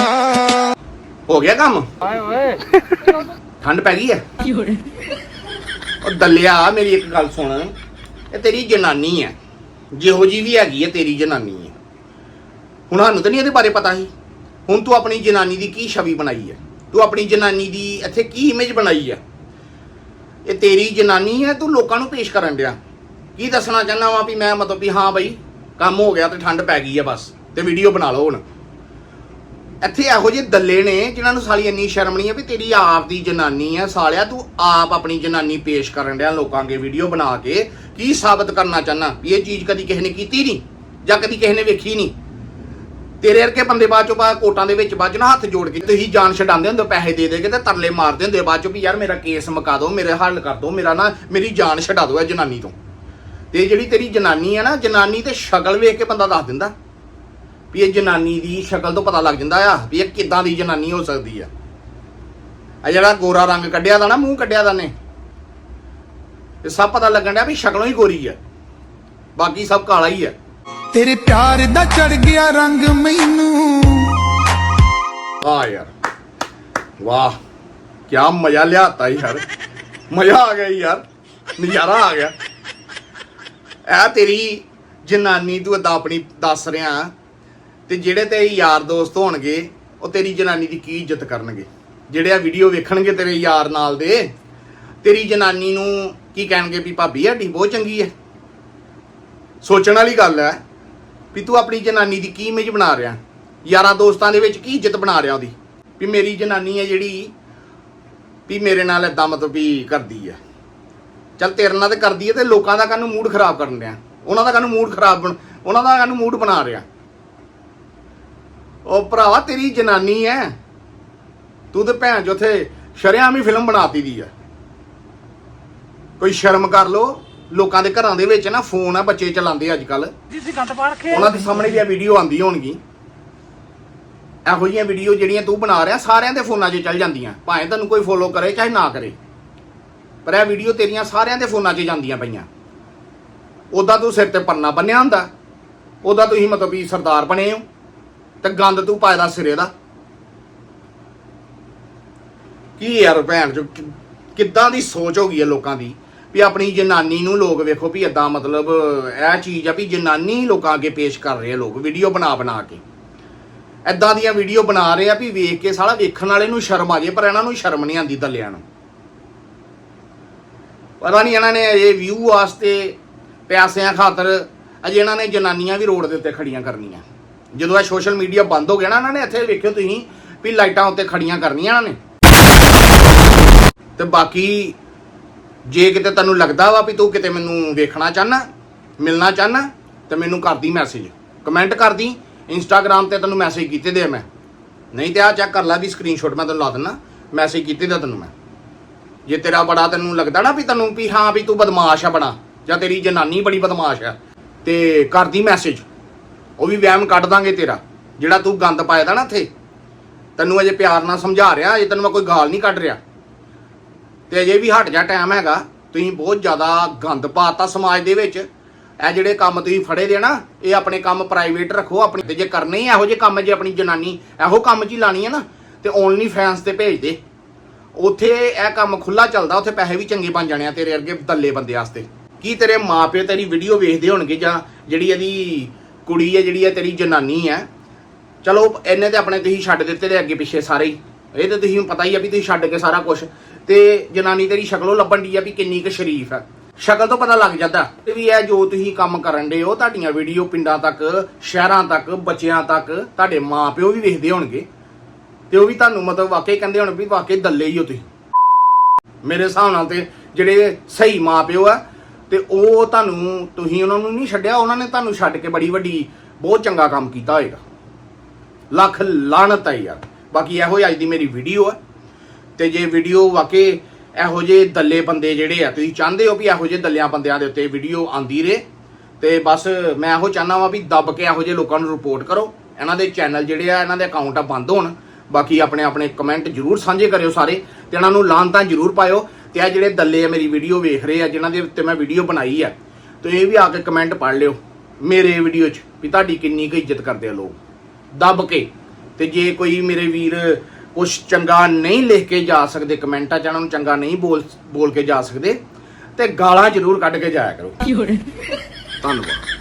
H: ਹੋ ਗਿਆ ਕੰਮ?
C: ਆਏ ਓਏ
H: ਠੰਡ ਪੈ ਗਈ ਹੈ? ਉਹ ਦੱਲਿਆ ਮੇਰੀ ਇੱਕ ਗੱਲ ਸੁਣ। ਇਹ ਤੇਰੀ ਜਨਾਨੀ ਹੈ। ਜਿਹੋ ਜੀ ਵੀ ਹੈਗੀ ਹੈ ਤੇਰੀ ਜਨਾਨੀ ਹੈ। ਹੁਣ ਸਾਨੂੰ ਤਾਂ ਨਹੀਂ ਇਹਦੇ ਬਾਰੇ ਪਤਾ ਸੀ। ਹੁਣ ਤੂੰ ਆਪਣੀ ਜਨਾਨੀ ਦੀ ਕੀ ਛਵੀ ਬਣਾਈ ਹੈ? ਤੂੰ ਆਪਣੀ ਜਨਾਨੀ ਦੀ ਇੱਥੇ ਕੀ ਇਮੇਜ ਬਣਾਈ ਹੈ? ਇਹ ਤੇਰੀ ਜਨਾਨੀ ਹੈ ਤੂੰ ਲੋਕਾਂ ਨੂੰ ਪੇਸ਼ ਕਰਨ ਡਿਆ। ਕੀ ਦੱਸਣਾ ਚਾਹੁੰਦਾ ਵਾਂ ਵੀ ਮੈਂ ਮਤਲਬ ਵੀ ਹਾਂ ਬਈ ਕੰਮ ਹੋ ਗਿਆ ਤੇ ਠੰਡ ਪੈ ਗਈ ਹੈ ਬਸ। ਤੇ ਵੀਡੀਓ ਬਣਾ ਲਓ ਹੁਣ। ਇੱਥੇ ਇਹੋ ਜਿਹੇ ਦੱਲੇ ਨੇ ਜਿਨ੍ਹਾਂ ਨੂੰ ਸਾਲੀ ਇੰਨੀ ਸ਼ਰਮ ਨਹੀਂ ਹੈ ਵੀ ਤੇਰੀ ਆਪ ਦੀ ਜਨਾਨੀ ਹੈ ਸਾਲਿਆ ਤੂੰ ਆਪ ਆਪਣੀ ਜਨਾਨੀ ਪੇਸ਼ ਕਰਨ ਡਿਆ ਲੋਕਾਂ ਅੱਗੇ ਵੀਡੀਓ ਬਣਾ ਕੇ। ਕੀ ਸਾਬਤ ਕਰਨਾ ਚਾਹਨਾ? ਵੀ ਇਹ ਚੀਜ਼ ਕਦੀ ਕਿਸੇ ਨੇ ਕੀਤੀ ਨਹੀਂ ਜਾਂ ਕਦੀ ਕਿਸੇ ਨੇ ਵੇਖੀ ਨਹੀਂ। ਤੇਰੇ ਵਰਗੇ ਬੰਦੇ ਬਾਅਦ ਚੋਂ ਬਾਅਦ ਕੋਟਾਂ ਦੇ ਵਿੱਚ ਬਾਅਦ ਚੋਂ ਨਾ ਹੱਥ ਜੋੜ ਕੇ ਤੁਸੀਂ ਜਾਨ ਛਡਾਉਂਦੇ ਹੁੰਦੇ ਹੋ, ਪੈਸੇ ਦੇ ਦੇ ਕੇ ਤੇ ਤਰਲੇ ਮਾਰਦੇ ਹੁੰਦੇ ਬਾਅਦ ਚੋਂ ਵੀ ਯਾਰ ਮੇਰਾ ਕੇਸ ਮੁਕਾ ਦਿਓ ਮੇਰੇ ਹੱਲ ਕਰ ਦਿਓ ਮੇਰਾ ਨਾ ਮੇਰੀ ਜਾਨ ਛਡਾ ਦਿਓ ਇਹ ਜਨਾਨੀ ਤੋਂ। ਤੇ ਜਿਹੜੀ ਤੇਰੀ ਜਨਾਨੀ ਹੈ ਨਾ ਜਨਾਨੀ ਤੇ ਸ਼ਕਲ ਵੇਖ ਕੇ ਬੰਦਾ ਦੱਸ ਦਿੰਦਾ। ਵੀ ਇਹ ਜਨਾਨੀ ਦੀ ਸ਼ਕਲ ਤੋਂ ਪਤਾ ਲੱਗ ਜਾਂਦਾ ਆ ਵੀ ਇਹ ਕਿੱਦਾਂ ਦੀ ਜਨਾਨੀ ਹੋ ਸਕਦੀ ਆ। ਆ ਜਿਹੜਾ ਗੋਰਾ ਰੰਗ ਕੱਢਿਆ ਦਾ ਨਾ ਮੂੰਹ ਕੱਢਿਆ ਦਾ ਨੇ। ਇਹ ਸਭ ਪਤਾ ਲੱਗਣ ਡਿਆ ਵੀ ਸ਼ਕਲੋਂ ਹੀ ਗੋਰੀ ਆ। ਬਾਕੀ ਸਭ ਕਾਲਾ ਹੀ ਆ।
D: ਤੇਰੇ ਪਿਆਰ ਦਾ ਚੜ ਗਿਆ ਰੰਗ ਮੈਨੂੰ।
H: ਆ ਯਾਰ ਵਾਹ। ਕੀ ਮਜ਼ਾ ਲਿਆਤਾ ਯਾਰ। ਮਜ਼ਾ ਆ ਗਿਆ ਯਾਰ ਨਜ਼ਾਰਾ ਆ ਗਿਆ। ਇਹ ਤੇਰੀ ਜਨਾਨੀ ਤੂੰ ਏਦਾਂ ਆਪਣੀ ਦੱਸ ਰਿਹਾ ਤੇ ਜਿਹੜੇ ਤੇਰੇ ਯਾਰ ਦੋਸਤ ਹੋਣਗੇ, ਉਹ ਤੇਰੀ ਜਨਾਨੀ ਦੀ ਕੀ ਇੱਜ਼ਤ ਕਰਨਗੇ? ਜਿਹੜੇ ਆ ਵੀਡੀਓ ਵੇਖਣਗੇ ਤੇਰੇ ਯਾਰ ਨਾਲ ਦੇ, ਤੇਰੀ ਜਨਾਨੀ ਨੂੰ ਕੀ ਕਹਿਣਗੇ ਵੀ ਭਾਬੀ ਸਾਡੀ ਬਹੁਤ ਚੰਗੀ ਹੈ ਸੋਚਣ ਵਾਲੀ ਗੱਲ ਹੈ ਵੀ ਤੂੰ ਆਪਣੀ ਜਨਾਨੀ ਦੀ ਕੀ ਇਮੇਜ ਬਣਾ ਰਿਹਾ? ਯਾਰਾਂ ਦੋਸਤਾਂ ਦੇ ਵਿੱਚ ਕੀ ਇੱਜ਼ਤ ਬਣਾ ਰਿਹਾ ਉਹਦੀ? ਵੀ ਮੇਰੀ ਜਨਾਨੀ ਹੈ ਜਿਹੜੀ, ਵੀ ਮੇਰੇ ਨਾਲ ਏਦਾਂ ਮਤਲਬ ਵੀ ਕਰਦੀ ਹੈ ਚੱਲ ਤੇਰੇ ਨਾਲ ਤੇ ਕਰਦੀ ਹੈ ਤੇ ਲੋਕਾਂ ਦਾ ਕਾਹਨੂੰ ਮੂਡ ਖਰਾਬ ਕਰਨ ਰਿਹਾ ਉਹਨਾਂ ਦਾ ਕਾਹਨੂੰ ਮੂਡ ਖਰਾਬ ਬਣ, ਉਹਨਾਂ ਦਾ ਕਾਹਨੂੰ ਮੂਡ ਬਣਾ ਰਿਹਾ? ਉਹ ਭਰਾਵਾ ਤੇਰੀ ਜਨਾਨੀ ਹੈ ਤੂੰ ਤੇ ਭੈਣ ਜੋ ਉਥੇ ਸ਼ਰਿਆਮ ਹੀ ਫਿਲਮ ਬਣਾਤੀ ਦੀ ਹੈ ਕੋਈ ਸ਼ਰਮ ਕਰ ਲੋ ਲੋਕਾਂ ਦੇ ਘਰਾਂ ਦੇ ਵਿੱਚ ਨਾ ਫੋਨ ਆ ਬੱਚੇ ਚਲਾਉਂਦੇ ਅੱਜ ਕੱਲ
C: ਜਿਸੀ ਗੰਦ ਪਾ ਰੱਖੇ
H: ਉਹਨਾਂ ਦੇ ਸਾਹਮਣੇ ਵੀ ਇਹ ਵੀਡੀਓ ਆਂਦੀ ਹੋਣਗੀ ਇਹੋ ਜਿਹੀਆਂ ਵੀਡੀਓ ਜਿਹੜੀਆਂ ਤੂੰ ਬਣਾ ਰਿਹਾ ਸਾਰਿਆਂ ਦੇ ਫੋਨਾਂ 'ਚ ਚੱਲ ਜਾਂਦੀਆਂ। ਭਾਵੇਂ ਤੈਨੂੰ ਕੋਈ ਫੋਲੋ ਕਰੇ ਚਾਹੇ ਨਾ ਕਰੇ। ਪਰ ਇਹ ਵੀਡੀਓ ਤੇਰੀਆਂ ਸਾਰਿਆਂ ਦੇ ਫੋਨਾਂ 'ਚ ਜਾਂਦੀਆਂ ਪਈਆਂ। ਉਦਾਂ ਤੂੰ ਸਿਰ ਤੇ ਪੰਨਾ ਬੰਨਿਆ ਹੁੰਦਾ। ਉਦਾਂ ਤੁਸੀਂ ਮਤਲਬ ਵੀ ਸਰਦਾਰ ਬਣੇ ਹੋ। ਤੇ ਗੰਦ ਤੂੰ ਪਾਇਦਾ ਸਿਰੇ ਦਾ। ਕੀ ਯਾਰ ਭੈਣ ਜੋ ਕਿੱਦਾਂ ਦੀ ਸੋਚ ਹੋ ਗਈ ਹੈ ਲੋਕਾਂ ਦੀ? ਵੀ ਆਪਣੀ ਜਨਾਨੀ ਨੂੰ ਲੋਕ ਵੇਖੋ ਵੀ ਇਦਾਂ ਮਤਲਬ, ਇਹ ਚੀਜ਼ ਆ ਵੀ ਜਨਾਨੀ ਲੋਕਾਂ ਅੱਗੇ ਪੇਸ਼ ਕਰ ਰਹੇ ਆ ਲੋਕ ਵੀਡੀਓ ਬਣਾ ਬਣਾ ਕੇ। ਐਦਾਂ ਦੀਆਂ ਵੀਡੀਓ ਬਣਾ ਰਹੇ ਆ ਵੀ ਵੇਖ ਕੇ ਸਾਲਾ ਵੇਖਣ ਵਾਲੇ ਨੂੰ ਸ਼ਰਮ ਆ ਜੇ, ਪਰ ਇਹਨਾਂ ਨੂੰ ਸ਼ਰਮ ਨਹੀਂ ਆਂਦੀ ਦੱਲਿਆਂ ਨੂੰ। ਪਤਾ ਨਹੀਂ ਇਹਨਾਂ ਨੇ ਇਹ ਵਿਊ ਵਾਸਤੇ ਪੈਸਿਆਂ ਖਾਤਰ ਅਜੇ ਇਹਨਾਂ ਨੇ ਜਨਾਨੀਆਂ ਵੀ ਰੋਡ ਦੇ ਉੱਤੇ ਖੜੀਆਂ ਕਰਨੀਆਂ। ਜਦੋਂ ਇਹ ਸੋਸ਼ਲ ਮੀਡੀਆ ਬੰਦ ਹੋ ਗਿਆ ਨਾ, ਇਹਨਾਂ ਨੇ ਇੱਥੇ ਵੇਖਿਓ ਤੁਸੀਂ ਵੀ ਲਾਈਟਾਂ ਉੱਤੇ ਖੜੀਆਂ ਕਰਨੀਆਂ ਇਹਨਾਂ ਨੇ। ਤੇ ਬਾਕੀ ਜੇ ਕਿਤੇ ਤੈਨੂੰ ਲੱਗਦਾ ਵਾ ਵੀ ਤੂੰ ਕਿਤੇ ਮੈਨੂੰ ਵੇਖਣਾ ਚਾਹਨਾ, ਮਿਲਣਾ ਚਾਹਨਾ, ਤੇ ਮੈਨੂੰ ਕਰਦੀ ਮੈਸੇਜ ਕਮੈਂਟ ਕਰਦੀ ਇੰਸਟਾਗ੍ਰam ਤੇ ਤੈਨੂੰ ਮੈਸੇਜ ਕੀਤੇ ਦੇ ਮੈਂ। ਨਹੀਂ ਤੇ ਆ ਚੈੱਕ ਕਰ ਲੈ ਵੀ ਸਕਰੀਨਸ਼ਾਟ ਮੈਂ ਤੈਨੂੰ ਲਾ ਦਿੰਦਾ ਮੈਸੇਜ ਕੀਤੇ ਦਾ ਤੈਨੂੰ ਮੈਂ। ਜੇ ਤੇਰਾ ਬੜਾ ਤੈਨੂੰ ਲੱਗਦਾ ਨਾ ਵੀ ਤੈਨੂੰ ਵੀ ਹਾਂ ਵੀ ਤੂੰ ਬਦਮਾਸ਼ ਆ ਬੜਾ, ਜਾਂ ਤੇਰੀ ਜਨਾਨੀ ਬੜੀ ਬਦਮਾਸ਼ ਆ, ਤੇ ਕਰਦੀ ਮੈਸੇਜ ਉਹ ਵੀ ਵਹਿਮ ਕੱਢ ਦਾਂਗੇ ਤੇਰਾ। ਜਿਹੜਾ ਤੂੰ ਗੰਦ ਪਾਇਆ ਦਾ ਨਾ ਇੱਥੇ, ਤੈਨੂੰ ਅਜੇ ਪਿਆਰ ਨਾਲ ਸਮਝਾ ਰਿਹਾ, ਅਜੇ ਤੈਨੂੰ ਮੈਂ ਕੋਈ ਗਾਲ ਨਹੀਂ ਕੱਢ ਰਿਹਾ। ਤੇ ਅਜੇ ਵੀ ਹਟ ਜਾ, ਟਾਈਮ ਹੈਗਾ, ਤੁਸੀਂ ਬਹੁਤ ਜ਼ਿਆਦਾ ਗੰਦ ਪਾਤਾ ਸਮਾਜ ਦੇ ਵਿੱਚ। ਇਹ ਜਿਹੜੇ ਕੰਮ ਤੁਸੀਂ ਫੜੇ ਦੇ ਨਾ, ਇਹ ਆਪਣੇ ਕੰਮ ਪ੍ਰਾਈਵੇਟ ਰੱਖੋ, ਆਪਣੇ ਤੇ ਜੇ ਕਰਨੇ ਹੀ ਇਹੋ ਜਿਹੇ ਕੰਮ ਜੇ ਆਪਣੀ ਜਨਾਨੀ, ਇਹੋ ਕੰਮ 'ਚ ਹੀ ਲਾਣੀ ਹੈ ਨਾ, ਤੇ ਓਨਲੀ ਫੈਨਸ ਤੇ ਭੇਜ ਦੇ। ਉੱਥੇ ਇਹ ਕੰਮ ਖੁੱਲਾ ਚੱਲਦਾ, ਉੱਥੇ ਪੈਸੇ ਵੀ ਚੰਗੇ ਬਣ ਜਾਣੇ ਆ ਤੇਰੇ ਵਰਗੇ ਦੱਲੇ ਬੰਦੇ ਵਾਸਤੇ। ਕੀ ਤੇਰੇ ਮਾਪੇ ਤੇਰੀ ਵੀਡੀਓ ਵੇਖਦੇ ਹੋਣਗੇ ਜਾਂ ਜਿਹੜੀ ਇਹਦੀ ਕੁੜੀ ਹੈ ਜਿਹੜੀ ਹੈ, ਤੇਰੀ ਜਨਾਨੀ ਹੈ। ਚਲੋ, ਇਹਨੇ ਤੇ ਆਪਣੇ ਤੁਸੀਂ ਛੱਡ ਦਿੱਤੇ ਦੇ ਅੱਗੇ ਪਿੱਛੇ ਸਾਰੇ ਹੀ। ਇਹ ਤਾਂ ਤੁਸੀਂ ਪਤਾ ਹੀ ਆ ਵੀ ਤੁਸੀਂ ਛੱਡ ਕੇ ਸਾਰਾ ਕੁਝ ਤੇ ਜਨਾਨੀ ਤੇਰੀ ਸ਼ਕਲੋਂ ਲੱਭਣ ਦੀ ਆ ਵੀ ਕਿੰਨੀ ਕੁ ਸ਼ਰੀਫ ਹੈ ਸ਼ਕਲ ਤੋਂ ਪਤਾ ਲੱਗ ਜਾਂਦਾ ਤੇ ਵੀ ਇਹ ਜੋ ਤੁਸੀਂ ਕੰਮ ਕਰਨ ਦੇ ਹੋ, ਤੁਹਾਡੀਆਂ ਵੀਡੀਓ ਪਿੰਡਾਂ ਤੱਕ, ਸ਼ਹਿਰਾਂ ਤੱਕ, ਬੱਚਿਆਂ ਤੱਕ, ਤੁਹਾਡੇ ਮਾਪਿਓ ਵੀ ਵੇਖਦੇ ਹੋਣਗੇ। ਤੇ ਉਹ ਵੀ ਤੁਹਾਨੂੰ ਮਤਲਬ ਵਾਕਈ ਕਹਿੰਦੇ ਹੋਣ ਵੀ ਵਾਕਈ ਦੱਲੇ ਹੀ ਹੋ ਤੁਸੀਂ। ਮੇਰੇ ਹਿਸਾਬ ਨਾਲ ਤੇ ਜਿਹੜੇ ਸਹੀ ਮਾਪਿਓ ਆ ਤੇ ਉਹ ਤੁਹਾਨੂੰ, ਤੁਸੀਂ ਉਹਨਾਂ ਨੂੰ ਨਹੀਂ ਛੱਡਿਆ, ਉਹਨਾਂ ਨੇ ਤੁਹਾਨੂੰ ਛੱਡ ਕੇ ਬੜੀ ਵੱਡੀ, ਬਹੁਤ ਚੰਗਾ ਕੰਮ ਕੀਤਾ ਹੋਏਗਾ। ਲੱਖ ਲਾਣਤ ਹੈ ਯਾਰ। ਬਾਕੀ ਇਹੋ ਹੀ ਅੱਜ ਦੀ ਮੇਰੀ ਵੀਡੀਓ ਹੈ ਤੇ ਜੇ ਵੀਡੀਓ ਵਾਕਈ ਇਹੋ ਜਿਹੇ ਦੱਲੇ ਬੰਦੇ ਜਿਹੜੇ ਆ, ਤੁਸੀਂ ਚਾਹੁੰਦੇ ਹੋ ਵੀ ਇਹੋ ਜਿਹੇ ਦੱਲਿਆਂ ਬੰਦਿਆਂ ਦੇ ਉੱਤੇ ਵੀਡੀਓ ਆਂਦੀ ਰਹੇ? ਤੇ ਬਸ ਮੈਂ ਇਹੋ ਚਾਹੁੰਦਾ ਵਾਂ ਵੀ ਦੱਬ ਕੇ ਇਹੋ ਜਿਹੇ ਲੋਕਾਂ ਨੂੰ ਰਿਪੋਰਟ ਕਰੋ। ਇਹਨਾਂ ਦੇ ਚੈਨਲ ਜਿਹੜੇ ਆ, ਇਹਨਾਂ ਦੇ ਅਕਾਊਂਟ ਆ ਬੰਦ ਹੋਣ। ਬਾਕੀ ਆਪਣੇ ਆਪਣੇ ਕਮੈਂਟ ਜਰੂਰ ਸਾਂਝੇ ਕਰਿਓ ਸਾਰੇ। ਤੇ ਇਹਨਾਂ ਨੂੰ ਲਾਂਤਾਂ ਜਰੂਰ ਪਾਇਓ। ਤੇ ਆ ਜਿਹੜੇ ਦੱਲੇ ਆ ਮੇਰੀ ਵੀਡੀਓ ਵੇਖ ਰਹੇ ਆ ਜਿਨ੍ਹਾਂ ਦੇ ਉੱਤੇ ਮੈਂ ਵੀਡੀਓ ਬਣਾਈ ਆ ਤੇ ਇਹ ਵੀ ਆ ਕੇ ਕਮੈਂਟ ਪੜ ਲਿਓ ਮੇਰੇ ਵੀਡੀਓ 'ਚ ਵੀ ਤੁਹਾਡੀ ਕਿੰਨੀ ਕੁ ਇੱਜ਼ਤ ਕਰਦੇ ਆ ਲੋਕ। ਦੱਬ ਕੇ। ਤੇ ਜੇ ਕੋਈ ਮੇਰੇ ਵੀਰ ਕੁਝ ਚੰਗਾ ਨਹੀਂ ਲਿਖ ਕੇ ਜਾ ਸਕਦੇ ਕਮੈਂਟਾਂ 'ਚ ਉਹਨਾਂ ਨੂੰ ਚੰਗਾ ਨਹੀਂ ਬੋਲ ਬੋਲ ਕੇ ਜਾ ਸਕਦੇ ਤੇ ਗਾਲਾਂ ਜ਼ਰੂਰ ਕੱਢ ਕੇ ਜਾਇਆ ਕਰੋ। ਧੰਨਵਾਦ।